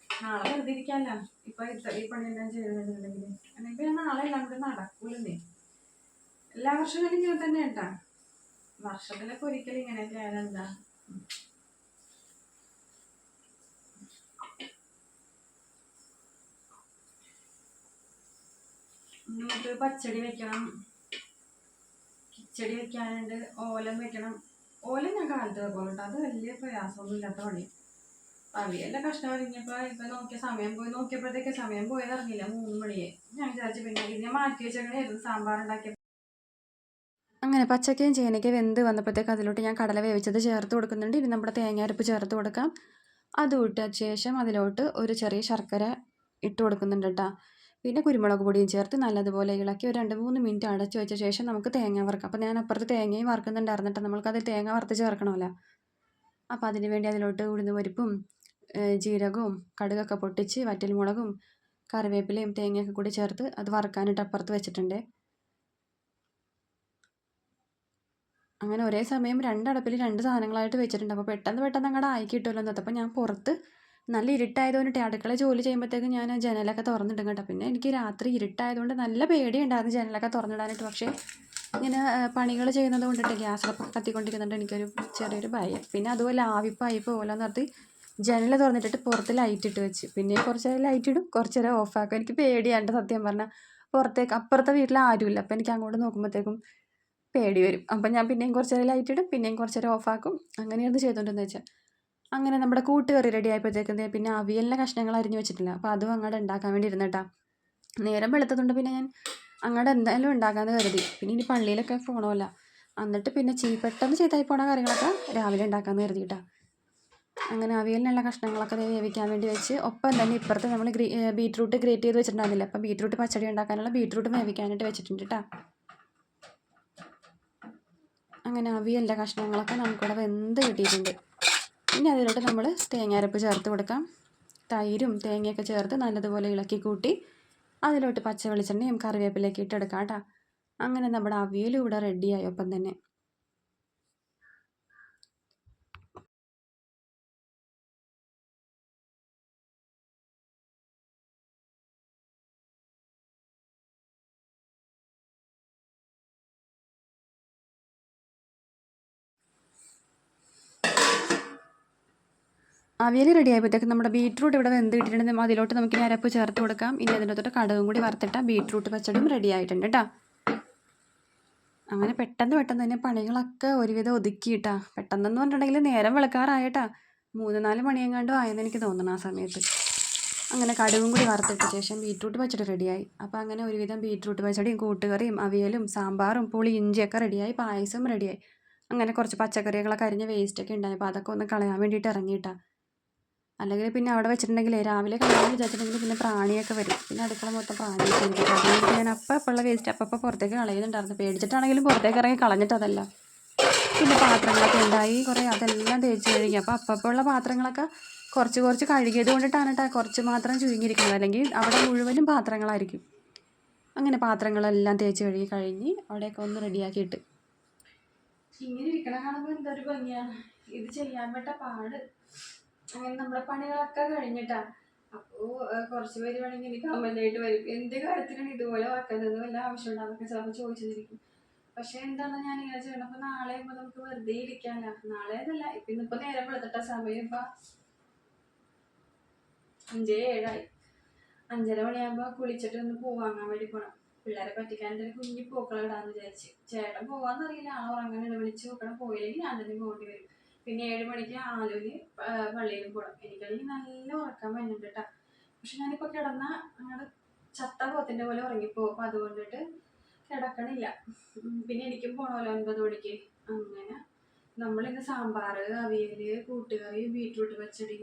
നാളെ വെറുതെ ഇരിക്കാല്ല ഇപ്പൊ ഈ പണിയെല്ലാം ചെയ്തിട്ടുണ്ടെങ്കിൽ അല്ലെങ്കിൽ പിന്നെ നാളെ എല്ലാം കൂടെ നടക്കൂലെന്നേ എല്ലാ വർഷവും ഇങ്ങനെ തന്നെ ഉണ്ടാ വർഷത്തിലൊക്കെ ഒരിക്കലും ഇങ്ങനെയൊക്കെ ആയാലും നമുക്ക് പച്ചടി വെക്കണം. കിച്ചടി വെക്കാനുണ്ട്. ഓലം വെക്കണം. ഓലം ഞാൻ കാലത്ത് വെക്കോളുണ്ട് അത് വലിയ പ്രയാസമൊന്നും ഇല്ലാത്ത പണി. അവിയെല്ലാം കഷ്ടം കഴിഞ്ഞപ്പോൾ ഇപ്പൊ നോക്കിയ സമയം പോയി നോക്കിയപ്പോഴത്തേക്ക് സമയം പോയത് അറിഞ്ഞില്ല. മൂന്ന് മണിയെ. ഞാൻ വിചാരിച്ചു പിന്നെ ഇതിനെ മാറ്റി വെച്ചേക്കണായിരുന്നു. സാമ്പാർ ഉണ്ടാക്കിയ അങ്ങനെ പച്ചക്കയും ചേനയ്ക്ക് വെന്ത് വന്നപ്പോഴത്തേക്ക് അതിലോട്ട് ഞാൻ കടല വേവിച്ചത് ചേർത്ത് കൊടുക്കുന്നുണ്ട്. ഇനി നമ്മുടെ തേങ്ങാരപ്പ് ചേർത്ത് കൊടുക്കാം. അത് ഇട്ട ശേഷം അതിലോട്ട് ഒരു ചെറിയ ശർക്കര ഇട്ട് കൊടുക്കുന്നുണ്ട് കേട്ടോ. പിന്നെ കുരുമുളക് പൊടിയും ചേർത്ത് നല്ലതുപോലെ ഇളക്കി ഒരു രണ്ട് മൂന്ന് മിനിറ്റ് അടച്ച് വെച്ച ശേഷം നമുക്ക് തേങ്ങ വറുക്കാം. അപ്പോൾ ഞാൻ അപ്പുറത്ത് തേങ്ങയും വറുക്കുന്നുണ്ടായിരുന്നു കേട്ടോ നമ്മൾക്കത് തേങ്ങ വറുത്ത് ചേർക്കണമല്ലോ. അപ്പോൾ അതിന് വേണ്ടി അതിലോട്ട് ഉഴുന്ന് പരിപ്പും ജീരകവും കടുകൊക്കെ പൊട്ടിച്ച് വറ്റൽമുളകും കറിവേപ്പിലയും തേങ്ങയൊക്കെ കൂടി ചേർത്ത് അത് വറുക്കാനായിട്ട് അപ്പുറത്ത് വെച്ചിട്ടുണ്ട്. അങ്ങനെ ഒരേ സമയം രണ്ടടപ്പിൽ രണ്ട് സാധനങ്ങളായിട്ട് വെച്ചിട്ടുണ്ട്. അപ്പോൾ പെട്ടെന്ന് പെട്ടെന്ന് അങ്ങോട്ട് ആയി കിട്ടുമല്ലോ എന്നത് അപ്പോൾ ഞാൻ പുറത്ത് നല്ല ഇരുട്ടായതുകൊണ്ടിട്ട് അടുക്കള ജോലി ചെയ്യുമ്പോഴത്തേക്ക് ഞാൻ ജനലൊക്കെ തുറന്നിടും കേട്ടോ. പിന്നെ എനിക്ക് രാത്രി ഇരുട്ടായതുകൊണ്ട് നല്ല പേടിയുണ്ടായിരുന്നു ജനലൊക്കെ തുറന്നിടാനായിട്ട്. പക്ഷേ ഇങ്ങനെ പണികൾ ചെയ്യുന്നത് കൊണ്ടിട്ട് ഗ്യാസൊക്കെ കത്തിക്കൊണ്ടിരിക്കുന്നുണ്ട്. എനിക്കൊരു ചെറിയൊരു ഭയം. പിന്നെ അതുപോലെ ആവിപ്പായി പോലെന്ന് പറഞ്ഞിട്ട് ജനൽ തുറന്നിട്ടിട്ട് പുറത്ത് ലൈറ്റ് ഇട്ട് വെച്ച്. പിന്നെ കുറച്ച് നേരം ലൈറ്റ് ഇടും കുറച്ച് നേരം ഓഫാക്കും എനിക്ക് പേടിയാണ്ട് സത്യം പറഞ്ഞാൽ പുറത്തേക്ക് അപ്പുറത്തെ വീട്ടിൽ ആരുമില്ല. അപ്പം എനിക്ക് അങ്ങോട്ട് നോക്കുമ്പോഴത്തേക്കും പേടി വരും. അപ്പം ഞാൻ പിന്നെയും കുറച്ച് നേരം ലൈറ്റ് ഇടും പിന്നെയും കുറച്ച് നേരം ഓഫാക്കും അങ്ങനെയാണ് ചെയ്തുകൊണ്ടെന്ന് വെച്ചാൽ അങ്ങനെ നമ്മുടെ കൂട്ടുകറി റെഡി ആയപ്പോഴത്തേക്കും പിന്നെ അവിയലിന്റെ കഷ്ണങ്ങൾ അരിഞ്ഞു വെച്ചിട്ടില്ല. അപ്പോൾ അതും അങ്ങോട്ട് ഉണ്ടാക്കാൻ വേണ്ടി ഇരുന്നിട്ടാ നേരം വെളുത്തതുകൊണ്ട് പിന്നെ ഞാൻ അങ്ങോട്ട് എന്തായാലും ഉണ്ടാക്കാമെന്ന് കരുതി. പിന്നെ ഇനി പള്ളിയിലൊക്കെ പോകണമല്ല എന്നിട്ട് പിന്നെ ചീ പെട്ടെന്ന് ചെയ്തായി പോണ കാര്യങ്ങളൊക്കെ രാവിലെ ഉണ്ടാക്കാമെന്ന് കരുതിയിട്ടാ അങ്ങനെ അവിയലിനുള്ള കഷ്ണങ്ങളൊക്കെ വേവിക്കാൻ വേണ്ടി വെച്ച് ഒപ്പം തന്നെ ഇപ്പുറത്ത് നമ്മൾ ബീറ്റ്റൂട്ട് ഗ്രേറ്റ് ചെയ്ത് വെച്ചിട്ടുണ്ടായിരുന്നില്ല? അപ്പം ബീറ്റ്റൂട്ട് പച്ചടി ഉണ്ടാക്കാനുള്ള ബീറ്റ്റൂട്ട് വേവിക്കാനായിട്ട് വെച്ചിട്ടുണ്ട് കേട്ടോ അങ്ങനെ അവിയലിന്റെ കഷ്ണങ്ങളൊക്കെ നമുക്കിവിടെ വെന്ത് കിട്ടിയിട്ടുണ്ട്. ഇനി അതിലോട്ട് നമ്മൾ തേങ്ങാരപ്പ് ചേർത്ത് കൊടുക്കാം. തൈരും തേങ്ങയൊക്കെ ചേർത്ത് നല്ലതുപോലെ ഇളക്കി കൂട്ടി അതിലോട്ട് പച്ച വെളിച്ചെണ്ണയും കറിവേപ്പിലേക്ക് ഇട്ടെടുക്കാം കേട്ടോ. അങ്ങനെ നമ്മുടെ അവിയലും ഇവിടെ റെഡിയായി ഒപ്പം തന്നെ അവിയൽ റെഡി ആയപ്പോഴത്തേക്ക് നമ്മുടെ ബീട്രൂട്ട് ഇവിടെ വെന്ത് കിട്ടിയിട്ടുണ്ടെങ്കിൽ അതിലോട്ട് നമുക്ക് അരപ്പ് ചേർത്ത് കൊടുക്കാം. ഇനി അതിനകത്തോട്ട് കടവും കൂടി വറുത്തിട്ട ബീട്രൂട്ട് പച്ചടിയും റെഡി ആയിട്ടുണ്ട് കേട്ടോ അങ്ങനെ പെട്ടെന്ന് പെട്ടെന്ന് തന്നെ പണികളൊക്കെ ഒരുവിധം ഒതുക്കിയിട്ടാ പെട്ടെന്നെന്ന് പറഞ്ഞിട്ടുണ്ടെങ്കിൽ നേരം വിളക്കാറായിട്ടാ മൂന്ന് നാല് മണിയെങ്ങാണ്ടും ആയെന്ന് എനിക്ക് തോന്നണം ആ സമയത്ത്. അങ്ങനെ കടുവും കൂടി വറുത്തിട്ട ശേഷം ബീട്രൂട്ട് പച്ചടി റെഡിയായി അപ്പോൾ അങ്ങനെ ഒരുവിധം ബീട്രൂട്ട് പച്ചടിയും കൂട്ടുകറിയും അവിയലും സാമ്പാറും പുളി ഇഞ്ചിയൊക്കെ റെഡിയായി പായസവും റെഡിയായി അങ്ങനെ കുറച്ച് പച്ചക്കറികളൊക്കെ അരിഞ്ഞ വേസ്റ്റൊക്കെ ഉണ്ടായി അപ്പോൾ അതൊക്കെ ഒന്ന് കളയാൻ വേണ്ടിയിട്ട് ഇറങ്ങിയിട്ടാ അല്ലെങ്കിൽ പിന്നെ അവിടെ വെച്ചിട്ടുണ്ടെങ്കിൽ രാവിലെ കാണാൻ വിചാരിച്ചിട്ടുണ്ടെങ്കിൽ പിന്നെ പ്രാണിയൊക്കെ വരും. പിന്നെ അടുക്കള മൊത്തം പ്രാണിയൊക്കെ അതുകൊണ്ട് ഞാൻ അപ്പം അപ്പുള്ള വേസ്റ്റ് അപ്പം പുറത്തേക്ക് കളയുന്നുണ്ടായിരുന്നു. പേടിച്ചിട്ടാണെങ്കിലും പുറത്തേക്ക് ഇറങ്ങി കളഞ്ഞിട്ടതല്ല പിന്നെ പാത്രങ്ങളൊക്കെ ഉണ്ടായി കുറേ അതെല്ലാം തേച്ച് കഴുകി. അപ്പോൾ അപ്പപ്പോൾ പാത്രങ്ങളൊക്കെ കുറച്ച് കുറച്ച് കഴുകിയത് കൊണ്ടിട്ടാണ് കേട്ടോ കുറച്ച് മാത്രം ചുരുങ്ങിയിരിക്കുന്നത്. അല്ലെങ്കിൽ അവിടെ മുഴുവനും പാത്രങ്ങളായിരിക്കും. അങ്ങനെ പാത്രങ്ങളെല്ലാം തേച്ച് കഴുകി കഴിഞ്ഞ് അവിടെയൊക്കെ ഒന്ന് റെഡിയാക്കിയിട്ട്. ഇങ്ങനെ ഇരിക്കണ കാണുമ്പോൾ എന്തൊരു ഭംഗിയാണ് ഇത് ചെയ്യാൻ പറ്റ പാട്. അങ്ങനെ നമ്മുടെ പണികളൊക്കെ കഴിഞ്ഞിട്ടാ. അപ്പോൾ കുറച്ച് പേര് വേണമെങ്കിൽ എനിക്ക് കമന്റ് വരും. എന്ത് കാര്യത്തിനാണ് ഇതുപോലെ വാക്കുന്നത് വല്ല ആവശ്യം ഉണ്ടാകുന്നൊക്കെ ചിലപ്പോൾ ചോദിച്ചിരിക്കും. പക്ഷെ എന്താണ് ഞാൻ ഇങ്ങനെ ചെയ്യണം അപ്പൊ നാളെ ഇപ്പൊ നമുക്ക് വെറുതെ ഇരിക്കാനല്ല നാളെ അല്ല ഇപ്പൊ ഇന്നിപ്പോ നേരം വെളുത്തിട്ട സമയം. ഇപ്പൊ അഞ്ചേ ഏഴായി. അഞ്ചര മണിയാകുമ്പോ കുളിച്ചിട്ട് ഒന്ന് പൂ വാങ്ങാൻ വേണ്ടി പോണം. പിള്ളേരെ പറ്റിക്കാൻ ഒരു കുഞ്ഞി പൂക്കൾ ഇടാന്ന് വിചാരിച്ച്. ചേട്ടൻ പോവാന്നറിയില്ല. ആ ഉറങ്ങാൻ വിളിച്ച് നോക്കണം പോയില്ലെങ്കിൽ ഞാൻ തന്നെ പോകേണ്ടി വരും. പിന്നെ ഏഴ് മണിക്ക് ആലുവിന് പള്ളിയിൽ പോകണം എനിക്കാണെങ്കിൽ നല്ല ഉറക്കം വരുന്നുണ്ട് കേട്ടാ പക്ഷെ ഞാനിപ്പോ കിടന്ന അങ്ങനെ ചത്ത പോത്തിന്റെ പോലെ ഉറങ്ങിപ്പോകും അപ്പൊ അതുകൊണ്ടിട്ട് കിടക്കണില്ല. പിന്നെ എനിക്കും പോണല്ലോ ഒൻപത് മണിക്ക്. അങ്ങനെ നമ്മളിന്ന് സാമ്പാർ അവിയൽ കൂട്ടുകറി ബീട്രൂട്ട് പച്ചടി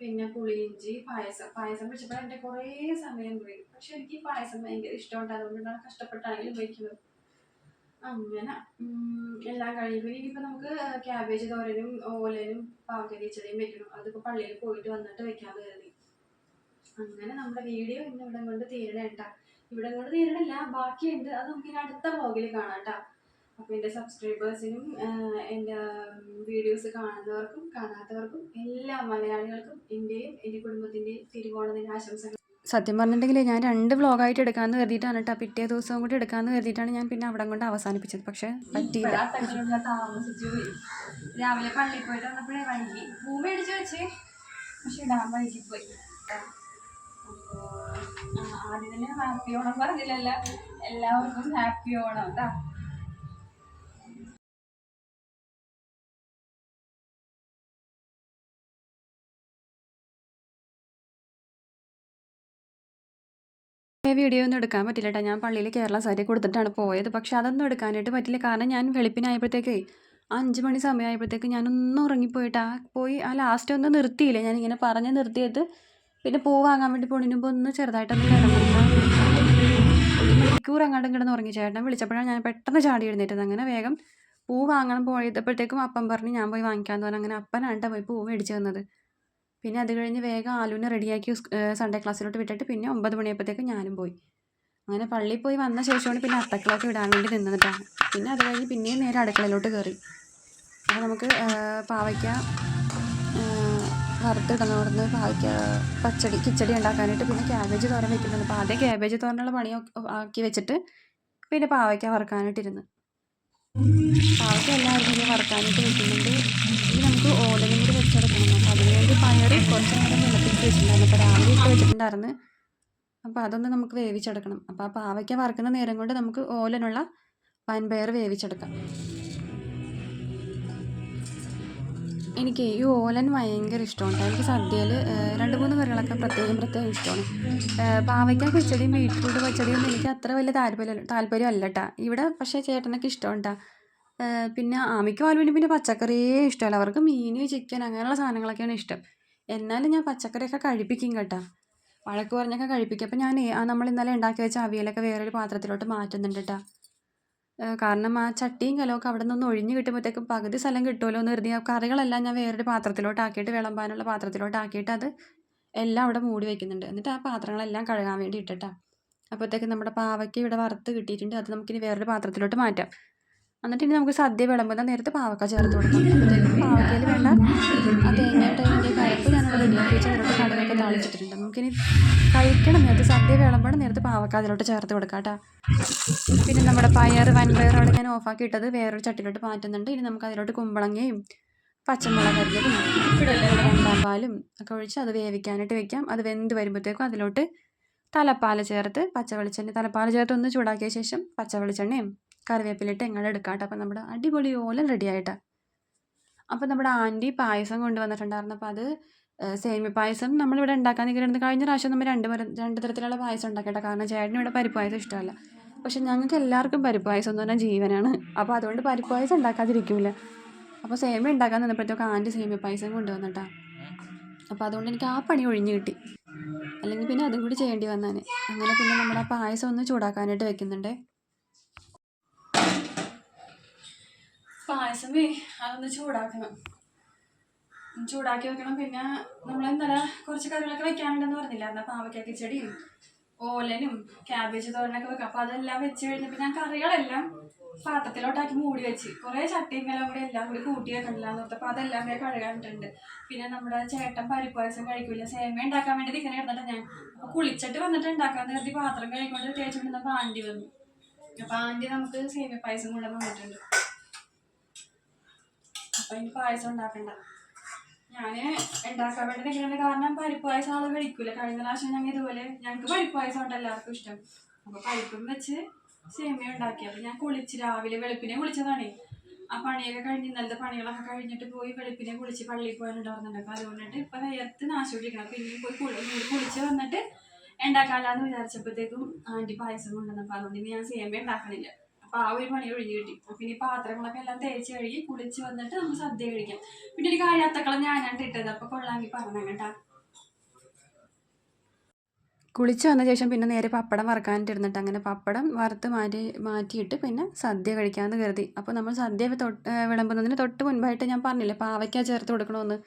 പിന്നെ പുളിയിഞ്ചി പായസം. പായസം വെച്ചപ്പോൾ എന്റെ കുറേ സമയം പോയി. പക്ഷെ എനിക്ക് പായസം ഭയങ്കര ഇഷ്ടമുണ്ട് അതുകൊണ്ടാണ് കഷ്ടപ്പെട്ടാണെങ്കിലും വയ്ക്കുന്നത് അങ്ങനെ. എല്ലാ പിന്നെ ഇനിയിപ്പോൾ നമുക്ക് ക്യാബേജ് തോരനും ഓലനും പാവക്കരിച്ചടിയും വെക്കണം അതിപ്പോൾ പള്ളിയിൽ പോയിട്ട് വന്നിട്ട് വെക്കാൻ കരുതി. അങ്ങനെ നമ്മുടെ വീഡിയോ ഇന്ന് ഇവിടെ കൊണ്ട് തീരണേട്ട ഇവിടെ കൊണ്ട് തീരണില്ല ബാക്കിയുണ്ട്. അത് നമുക്ക് ഇനി അടുത്ത ബ്ലോഗിൽ കാണാം കേട്ടോ അപ്പോൾ എന്റെ സബ്സ്ക്രൈബേഴ്സിനും എന്റെ വീഡിയോസ് കാണുന്നവർക്കും കാണാത്തവർക്കും എല്ലാ മലയാളികൾക്കും എന്റെയും എന്റെ കുടുംബത്തിന്റെയും തിരുവോണത്തിന്റെ ആശംസകൾ സത്യം പറഞ്ഞിട്ടുണ്ടെങ്കിൽ ഞാൻ രണ്ട് വ്ളോഗായിട്ട് എടുക്കാമെന്ന് കരുതിയിട്ടാണ് കേട്ടോ പിറ്റേ ദിവസവും കൂടി എടുക്കാമെന്ന് കരുതിയിട്ടാണ് ഞാൻ പിന്നെ അവിടെ കൊണ്ട് അവസാനിപ്പിച്ചത്. പക്ഷെ പറ്റിയില്ല. രാവിലെ പോയിട്ട് ഭൂമി അടിച്ചു പോയി ആദ്യം തന്നെ ഹാപ്പി ഓണം പറഞ്ഞില്ലല്ലോ. എല്ലാവർക്കും ഹാപ്പി ഓണം കേട്ടോ വീഡിയോ ഒന്നും എടുക്കാൻ പറ്റില്ല കേട്ടോ ഞാൻ പള്ളിയിൽ കേരള സാരി കൊടുത്തിട്ടാണ് പോയത്. പക്ഷെ അതൊന്നും എടുക്കാനായിട്ട് പറ്റില്ല. കാരണം ഞാൻ വെളുപ്പിനായപ്പോഴത്തേക്കേ അഞ്ച് മണി സമയമായപ്പോഴത്തേക്ക് ഞാനൊന്നും ഉറങ്ങിപ്പോയിട്ടാ. പോയി ആ ലാസ്റ്റ് ഒന്ന് നിർത്തിയില്ല? ഞാനിങ്ങനെ പറഞ്ഞ് നിർത്തിയത് പിന്നെ പൂ വാങ്ങാൻ വേണ്ടി പോണതിന് മുമ്പ് ഒന്ന് ചെറുതായിട്ടൊന്ന് കിടന്നു മണിക്കൂർ അങ്ങോട്ടും കിടന്ന് ഉറങ്ങി. ചേട്ടൻ വിളിച്ചപ്പോഴാണ് ഞാൻ പെട്ടെന്ന് ചാടി എഴുന്നേറ്റത്. അങ്ങനെ വേഗം പൂ വാങ്ങാൻ പോയപ്പോഴത്തേക്കും അപ്പം പറഞ്ഞ് ഞാൻ പോയി വാങ്ങിക്കാമെന്ന് പറഞ്ഞാൽ അങ്ങനെ അപ്പനാണ്ട പോയി പൂ മേടിച്ചു തന്നത്. പിന്നെ അത് കഴിഞ്ഞ് വേഗം ആലുവിനെ റെഡിയാക്കി സൺഡേ ക്ലാസ്സിലോട്ട് വിട്ടിട്ട് പിന്നെ ഒമ്പത് മണിയപ്പോഴത്തേക്ക് ഞാനും പോയി. അങ്ങനെ പള്ളിയിൽ പോയി വന്ന ശേഷമാണ് പിന്നെ അത്തക്കളൊക്കെ വിടാൻ വേണ്ടി നിന്നിട്ടാണ് പിന്നെ അത് കഴിഞ്ഞ് പിന്നെയും നേരെ അടുക്കളയിലോട്ട് കയറി അപ്പോൾ നമുക്ക് പാവയ്ക്ക വറുത്ത് വറുത്തിടുന്നവിടുന്ന് പാവയ്ക്ക പച്ചടി കിച്ചടി ഉണ്ടാക്കാനായിട്ട് പിന്നെ ക്യാബേജ് തോരൻ വെക്കുന്നുണ്ട്. അപ്പോൾ ആദ്യം ക്യാബേജ് തോരനുള്ള പണി ആക്കി വെച്ചിട്ട് പിന്നെ പാവയ്ക്ക വറുക്കാനായിട്ടിരുന്നു. പാവയ്ക്ക എല്ലാവരും വറുക്കാനായിട്ട് വെക്കുന്നുണ്ട്. ഇനി ഓലയും കൂടി വെച്ചെടുക്കണം അപ്പോൾ അതിനുവേണ്ടി പയർ കുറച്ച് നേരം വെള്ളത്തിൽ വെച്ചിട്ടുണ്ടായിരുന്നു. അപ്പോൾ രാവിലെ ഇട്ട് വെച്ചിട്ടുണ്ടായിരുന്നു. അപ്പോൾ അതൊന്ന് നമുക്ക് വേവിച്ചെടുക്കണം. അപ്പോൾ ആ പാവയ്ക്ക വറുക്കുന്ന നേരം കൊണ്ട് നമുക്ക് ഓലനുള്ള പൻപയർ വേവിച്ചെടുക്കാം. എനിക്ക് ഈ ഓലൻ ഭയങ്കര ഇഷ്ടമാണ്. എനിക്ക് സദ്യയിൽ രണ്ട് മൂന്ന് കറികളൊക്കെ പ്രത്യേകം പ്രത്യേകം ഇഷ്ടമാണ്. പാവയ്ക്ക പച്ചടിയും ബീട്രൂട്ട് പച്ചടിയും ഒന്നും എനിക്ക് അത്ര വലിയ താല്പര്യം താല്പര്യമല്ല കേട്ടോ ഇവിടെ പക്ഷേ ചേട്ടനൊക്കെ ഇഷ്ടമുണ്ടാ പിന്നെ ആമിക്ക് വാലുവിന് പിന്നെ പച്ചക്കറിയേ ഇഷ്ടമല്ല അവർക്ക് മീൻ ചിക്കൻ അങ്ങനെയുള്ള സാധനങ്ങളൊക്കെയാണ് ഇഷ്ടം. എന്നാലും ഞാൻ പച്ചക്കറിയൊക്കെ കഴിപ്പിക്കും കേട്ടോ. വഴക്ക് പറഞ്ഞൊക്കെ കഴിപ്പിക്കും. അപ്പം ഞാൻ ആ നമ്മൾ ഇന്നലെ ഉണ്ടാക്കി വെച്ച അവിയലൊക്കെ വേറൊരു പാത്രത്തിലോട്ട് മാറ്റുന്നുണ്ട് കേട്ടോ. കാരണം ആ ചട്ടിയും കലമൊക്കെ അവിടെ നിന്ന് ഒഴിഞ്ഞ് കിട്ടുമ്പോഴത്തേക്കും പകുതി സ്ഥലം കിട്ടുമല്ലോ എന്ന് കരുതി. ആ കറികളെല്ലാം ഞാൻ വേറൊരു പാത്രത്തിലോട്ട് ആക്കിയിട്ട് വിളമ്പാനുള്ള പാത്രത്തിലോട്ട് ആക്കിയിട്ട് അത് എല്ലാം അവിടെ മൂടി വയ്ക്കുന്നുണ്ട് എന്നിട്ട് ആ പാത്രങ്ങളെല്ലാം കഴുകാൻ വേണ്ടി ഇട്ടിട്ടാണ് അപ്പോഴത്തേക്കും നമ്മുടെ പാവയ്ക്ക് ഇവിടെ വറുത്ത് കിട്ടിയിട്ടുണ്ട്. അത് നമുക്കിനി വേറൊരു പാത്രത്തിലോട്ട് മാറ്റാം. എന്നിട്ട് ഇനി നമുക്ക് സദ്യ വിളമ്പുന്ന നേരത്തെ പാവക്ക ചേർത്ത് കൊടുക്കാം പാവക്കയിൽ വേണ്ട ആ തേങ്ങയുടെ അതിന്റെ കയപ്പ് ഞാനിവിടെ റെഡിയാക്കി വെച്ച് അതിലോട്ട് കടലൊക്കെ താളിച്ചിട്ടുണ്ട് നമുക്കിനി കഴിക്കണം. നേരത്തെ സദ്യ വിളമ്പണം നേരത്തെ പാവക്ക അതിലോട്ട് ചേർത്ത് കൊടുക്കാം കേട്ടോ. പിന്നെ നമ്മുടെ പയർ അവിടെ ഞാൻ ഓഫാക്കി ഇട്ടത് വേറൊരു ചട്ടിലോട്ട് മാറ്റുന്നുണ്ട്. ഇനി നമുക്ക് അതിലോട്ട് കുമ്പളങ്ങയും പച്ചമുളക് അരിഞ്ഞതും രണ്ടാം പാലും ഒക്കെ ഒഴിച്ച് അത് വേവിക്കാനായിട്ട് വെക്കാം. അത് വെന്ത് വരുമ്പോഴത്തേക്കും അതിലോട്ട് തലപ്പാല ചേർത്ത് പച്ച വെളിച്ചെണ്ണ ചേർത്ത് ഒന്ന് ചൂടാക്കിയ ശേഷം പച്ച വെളിച്ചെണ്ണയും കറിവേപ്പിലിട്ട് എങ്ങനെ എടുക്കാം കേട്ടോ. അപ്പം നമ്മുടെ അടിപൊളി ഓലൻ റെഡി ആയിട്ട്. അപ്പം നമ്മുടെ ആന്റി പായസം കൊണ്ടുവന്നിട്ടുണ്ടായിരുന്നു. അപ്പോൾ അത് സേമി പായസം നമ്മളിവിടെ ഉണ്ടാക്കാൻ നിൽക്കുന്നത് കഴിഞ്ഞ പ്രാവശ്യം നമ്മൾ രണ്ട് രണ്ട് തരത്തിലുള്ള പായസം ഉണ്ടാക്കട്ടെ കാരണം ചേട്ടന് ഇവിടെ പരിപ്പ് പായസം ഇഷ്ടമല്ല. പക്ഷെ ഞങ്ങൾക്ക് എല്ലാവർക്കും പരിപ്പ് പായസം എന്ന് പറഞ്ഞാൽ ജീവനാണ്. അപ്പോൾ അതുകൊണ്ട് പരിപ്പ് പായസം ഉണ്ടാക്കാതിരിക്കില്ല അപ്പോൾ സേമി ഉണ്ടാക്കാൻ നിന്നപ്പോഴത്തേക്ക് ആന്റി സേമി പായസം കൊണ്ടുവന്നിട്ടാണ് അപ്പോൾ അതുകൊണ്ട് എനിക്ക് ആ പണി ഒഴിഞ്ഞു കിട്ടി. അല്ലെങ്കിൽ പിന്നെ അതും കൂടി ചെയ്യേണ്ടി വന്നാണ് അങ്ങനെ പിന്നെ നമ്മുടെ ആ പായസം ഒന്ന് ചൂടാക്കാനായിട്ട് വെക്കുന്നുണ്ടേ. പായസമേ അതൊന്ന് ചൂടാക്കണം. ചൂടാക്കി വെക്കണം. പിന്നെ നമ്മൾ കുറച്ച് കറികളൊക്കെ വെക്കാനുണ്ടെന്ന് പറഞ്ഞില്ലായിരുന്നു പാവയ്ക്ക കിച്ചടിയും ഓലനും ക്യാബേജ് തോരനൊക്കെ വെക്കാം. അപ്പോൾ അതെല്ലാം വെച്ച് കഴിഞ്ഞപ്പോൾ ഞാൻ കറികളെല്ലാം പാത്രത്തിലോട്ടാക്കി മൂടി വെച്ച് കുറേ ചട്ടിയും കലം കൂടി എല്ലാം കൂടി കൂട്ടി വെക്കണില്ലാന്ന് ഓർത്തപ്പോൾ അതെല്ലാം കൂടെ കഴുകാനിട്ടുണ്ട് പിന്നെ നമ്മുടെ ചേട്ടൻ പരിപ്പായസം കഴിക്കില്ല സേമ ഉണ്ടാക്കാൻ വേണ്ടി ഇങ്ങനെ കിടന്നിട്ട് ഞാൻ. അപ്പോൾ കുളിച്ചിട്ട് വന്നിട്ട് ഉണ്ടാക്കാൻ കരുതി പാത്രം കഴിക്കൊണ്ട് തേച്ചുകൊണ്ടിരുന്നപ്പോൾ ആന്റി വന്നു. അപ്പോൾ ആന്റി നമുക്ക് സേമിയ പായസം കൊണ്ടുവന്ന് വന്നിട്ടുണ്ട് അപ്പൊ എനിക്ക് പായസം ഉണ്ടാക്കണ്ട. ഞാൻ ഉണ്ടാക്കാൻ വേണ്ടി നിൽക്കുന്നത് കാരണം പരിപ്പ് പായസം ആളെ കഴിക്കൂല. കഴിഞ്ഞ പ്രാവശ്യം ഞങ്ങൾ ഇതുപോലെ ഞങ്ങൾക്ക് പരിപ്പ് പായസം ഉണ്ട് എല്ലാവർക്കും ഇഷ്ടം. അപ്പൊ പരിപ്പും വെച്ച് സേമിയ ഉണ്ടാക്കി. അപ്പൊ ഞാൻ കുളിച്ച് രാവിലെ വെളുപ്പിനെ കുളിച്ചതാണ്. ആ പണിയൊക്കെ കഴിഞ്ഞ് ഇന്നലത്തെ പണികളൊക്കെ കഴിഞ്ഞിട്ട് പോയി വെളുപ്പിനെ കുളിച്ച് പള്ളിയിൽ പോകാനുണ്ടായിരുന്നുണ്ട് അപ്പൊ അതുകൊണ്ടിട്ട് ഇപ്പൊ നേരത്തെ നാശം അപ്പൊ ഇനി പോയി കുളി കുളിച്ച് വന്നിട്ട് ഉണ്ടാക്കാനാന്ന് വിചാരിച്ചപ്പോഴത്തേക്കും ആന്റി പായസം കൊണ്ടുവന്നപ്പോൾ അതുകൊണ്ട് ഇനി ഞാൻ സേമിയ ഉണ്ടാക്കണില്ല. അപ്പോൾ ആ ഒരു പണി ഒഴിഞ്ഞു കിട്ടി. പിന്നെ പാത്രങ്ങളൊക്കെ എല്ലാം തേച്ച് കഴുകി കുളിച്ച് വന്നിട്ട് നമുക്ക് സദ്യ കഴിക്കാം. പിന്നെ ഒരു കാര്യത്തക്കളം ഞാനാണ് ഇട്ടത്. അപ്പോൾ കൊള്ളാങ്കി പറഞ്ഞു കേട്ടാ. കുളിച്ച് വന്ന ശേഷം പിന്നെ നേരെ പപ്പടം വറക്കാനിട്ടിരുന്നിട്ട് അങ്ങനെ പപ്പടം വറുത്ത് മാറ്റി മാറ്റിയിട്ട് പിന്നെ സദ്യ കഴിക്കാമെന്ന് കരുതി. അപ്പോൾ നമ്മൾ സദ്യ തൊട്ട് വിളമ്പുന്നതിന് തൊട്ട് മുൻപായിട്ട് ഞാൻ പറഞ്ഞില്ലേ പാവയ്ക്ക ചേർത്ത് കൊടുക്കണമെന്ന്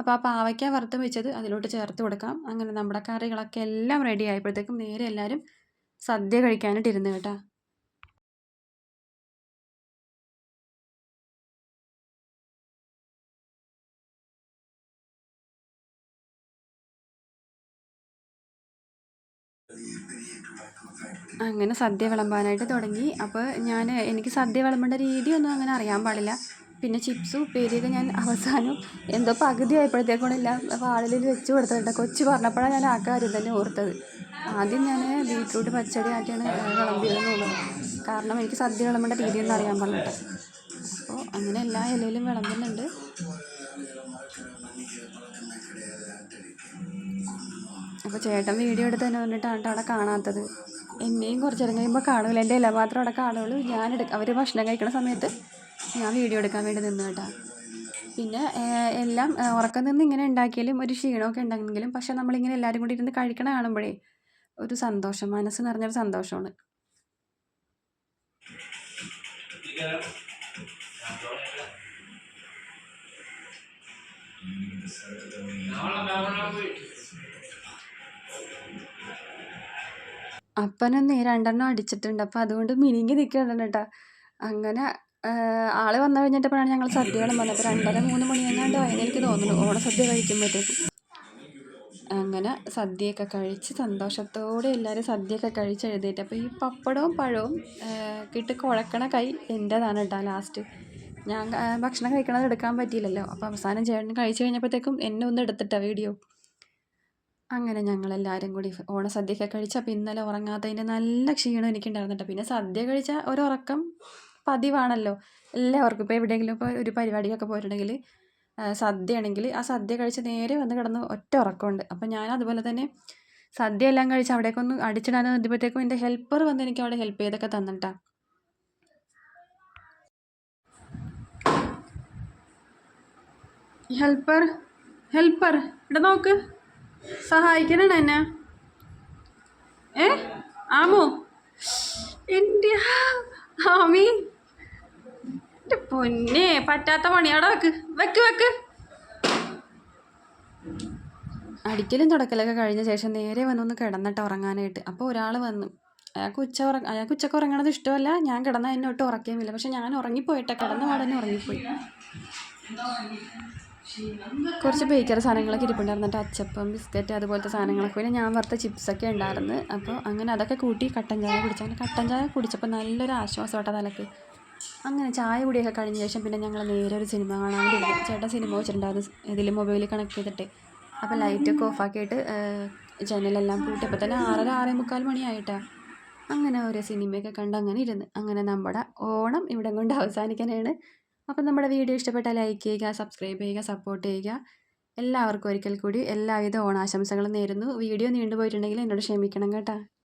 അപ്പോൾ ആ പാവയ്ക്ക വറുത്ത് വെച്ചത് അതിലോട്ട് ചേർത്ത് കൊടുക്കാം. അങ്ങനെ നമ്മുടെ കറികളൊക്കെ എല്ലാം റെഡി ആയപ്പോഴത്തേക്കും നേരെ എല്ലാവരും സദ്യ കഴിക്കാനായിട്ട് ഇരുന്ന് കേട്ടോ. അങ്ങനെ സദ്യ വിളമ്പാനായിട്ട് തുടങ്ങി. അപ്പോൾ ഞാൻ എനിക്ക് സദ്യ വിളമ്പേണ്ട രീതിയൊന്നും അങ്ങനെ അറിയാൻ പാടില്ല. പിന്നെ ചിപ്സും ഉപ്പേരിയൊക്കെ ഞാൻ അവസാനം എന്തോ പകുതി ആയപ്പോഴത്തേക്കൊണ്ടില്ല വാഴലിൽ വെച്ച് കൊടുത്തിട്ടുണ്ട്. കൊച്ചു പറഞ്ഞപ്പോഴാണ് ഞാൻ ആ കാര്യം തന്നെ ഓർത്തത്. ആദ്യം ഞാൻ ബീറ്റ്റൂട്ട് പച്ചടി വിളമ്പിയതെന്ന് തോന്നുന്നത്. കാരണം എനിക്ക് സദ്യ വിളമ്പേണ്ട രീതിയൊന്നും അറിയാൻ പാടില്ല. അപ്പോൾ അങ്ങനെ എല്ലാ ഇലയിലും വിളമ്പുന്നുണ്ട്. അപ്പോൾ ചേട്ടൻ വീഡിയോ എടുത്ത് തന്നെ വന്നിട്ടാണ് ട്ടോ അവിടെ കാണാത്തത്. എന്നെയും കുറച്ച് നേരം കഴിയുമ്പോൾ കാണൂല. എന്റെ ഇല മാത്രം അവിടെ കാണുള്ളൂ. ഞാൻ എടുക്കാം അവർ ഭക്ഷണം കഴിക്കുന്ന സമയത്ത് ഞാൻ വീഡിയോ എടുക്കാൻ വേണ്ടി നിന്ന് കേട്ടോ. പിന്നെ എല്ലാം ഉറക്കം നിന്ന് ഇങ്ങനെ ഉണ്ടാക്കിയാലും ഒരു ക്ഷീണമൊക്കെ ഉണ്ടെങ്കിലും പക്ഷെ നമ്മളിങ്ങനെ എല്ലാവരും കൂടി ഇരുന്ന് കഴിക്കണ കാണുമ്പോഴേ ഒരു സന്തോഷം മനസ്സ് നിറഞ്ഞൊരു സന്തോഷമാണ്. അപ്പനൊന്ന് രണ്ടെണ്ണം അടിച്ചിട്ടുണ്ട്. അപ്പോൾ അതുകൊണ്ട് മിനിങ്ങി നിൽക്കുകയാണ് കേട്ടോ. അങ്ങനെ ആൾ വന്നു കഴിഞ്ഞിട്ടപ്പോഴാണ് ഞങ്ങൾ സദ്യകളും വന്നത്. അപ്പോൾ രണ്ടര മൂന്ന് മണിയെങ്ങാണ്ട് ആയെന്ന് എനിക്ക് തോന്നുന്നു. ഓണസദ്യ കഴിക്കുമ്പോഴത്തേക്കും. അങ്ങനെ സദ്യയൊക്കെ കഴിച്ച് സന്തോഷത്തോടെ എല്ലാവരും സദ്യയൊക്കെ കഴിച്ച് എഴുതിയിട്ട് അപ്പോൾ ഈ പപ്പടവും പഴവും കിട്ട് കുഴക്കണ കൈ എന്റേതാണ് കേട്ടോ ലാസ്റ്റ്. ഞാൻ ഭക്ഷണം കഴിക്കണത് എടുക്കാൻ പറ്റിയില്ലല്ലോ. അപ്പോൾ അവസാനം ചേട്ടൻ കഴിച്ച് കഴിഞ്ഞപ്പോഴത്തേക്കും എന്നെ ഒന്ന് എടുത്തിട്ടാണ് വീഡിയോ. അങ്ങനെ ഞങ്ങളെല്ലാവരും കൂടി ഓണസദ്യയൊക്കെ കഴിച്ച് അപ്പോൾ ഇന്നലെ ഉറങ്ങാത്തതിന്റെ നല്ല ക്ഷീണം എനിക്കുണ്ടായിരുന്നു പിന്നെ സദ്യ കഴിച്ചാൽ ഒരുറക്കം പതിവാണല്ലോ. എല്ലാവർക്കും ഇപ്പോൾ എവിടെയെങ്കിലും ഇപ്പോൾ ഒരു പരിപാടിക്കൊക്കെ പോയിട്ടുണ്ടെങ്കിൽ സദ്യ ആണെങ്കിൽ ആ സദ്യ കഴിച്ച് നേരെ വന്ന് കിടന്ന് ഒറ്റ ഉറക്കമുണ്ട്. അപ്പോൾ ഞാൻ അതുപോലെ തന്നെ സദ്യ എല്ലാം കഴിച്ച് അവിടേക്ക് ഒന്ന് അടിച്ചിടാൻ നിന്നപ്പോഴത്തേക്കും എന്റെ ഹെൽപ്പർ വന്ന് എനിക്ക് അവിടെ ഹെൽപ്പ് ചെയ്തൊക്കെ തന്നിട്ടാ. ഹെൽപ്പർ ഹെൽപ്പർ ഇവിടെ നോക്ക്. സഹായിക്കണേ എന്നെ? ഏ? ആമോ? എന്റെ ആമി? എന്റെ പൊന്നെ പറ്റാത്ത പണി. അവിടെ വെക്ക്. വെക്ക് വെക്ക്. അടിക്കലും തുടക്കലൊക്കെ കഴിഞ്ഞ ശേഷം നേരെ വന്നൊന്ന് കിടന്നിട്ട് ഉറങ്ങാനായിട്ട്. അപ്പോൾ ഒരാൾ വന്നു. അയാൾക്ക് ഉച്ച ഉറ അയാൾക്ക് ഉച്ചയ്ക്ക് ഉറങ്ങണത് ഇഷ്ടമല്ല. ഞാൻ കിടന്നാൽ എന്നെ ഒട്ടും ഇല്ല. പക്ഷെ ഞാൻ ഉറങ്ങിപ്പോയിട്ടെ കിടന്ന പാടന്നെ ഉറങ്ങിപ്പോയി. കുറച്ച് ബേക്കറി സാധനങ്ങളൊക്കെ ഇരിപ്പുണ്ടായിരുന്നു കേട്ടോ. അച്ചപ്പം ബിസ്ക്കറ്റ് അതുപോലത്തെ സാധനങ്ങളൊക്കെ. പിന്നെ ഞാൻ വറുത്ത ചിപ്സൊക്കെ ഉണ്ടായിരുന്നു. അപ്പോൾ അങ്ങനെ അതൊക്കെ കൂട്ടി കട്ടൻ ചായ കുടിച്ചു. അങ്ങനെ കട്ടൻ ചായ കുടിച്ചപ്പോൾ നല്ലൊരു ആശ്വാസം കേട്ടോ തലക്ക്. അങ്ങനെ ചായ കുടിയൊക്കെ കഴിഞ്ഞ ശേഷം പിന്നെ ഞങ്ങൾ നേരെ ഒരു സിനിമ കാണാൻ വേണ്ടി. ചേട്ടൻ സിനിമ വെച്ചിട്ടുണ്ടായിരുന്നു. ഇതിൽ മൊബൈലിൽ കണക്ട് ചെയ്തിട്ട്. അപ്പോൾ ലൈറ്റൊക്കെ ഓഫാക്കിയിട്ട് ജനലെല്ലാം പൂട്ടിയപ്പോൾ തന്നെ ആറര ആറേ മുക്കാൽ മണിയായിട്ടാണ് അങ്ങനെ ഓരോ സിനിമയൊക്കെ കണ്ട് അങ്ങനെ ഇരുന്ന്. അങ്ങനെ നമ്മുടെ ഓണം ഇവിടെ കൊണ്ട് അവസാനിക്കാനാണ്. അപ്പം നമ്മുടെ വീഡിയോ ഇഷ്ടപ്പെട്ടാൽ ലൈക്ക് ചെയ്യുക സബ്സ്ക്രൈബ് ചെയ്യുക സപ്പോർട്ട് ചെയ്യുക. എല്ലാവർക്കും ഒരിക്കൽ കൂടി എല്ലാവിധ ഓണാശംസകളും നേരുന്നു. വീഡിയോ നീണ്ടുപോയിട്ടുണ്ടെങ്കിൽ എന്നോട് ക്ഷമിക്കണം കേട്ടോ.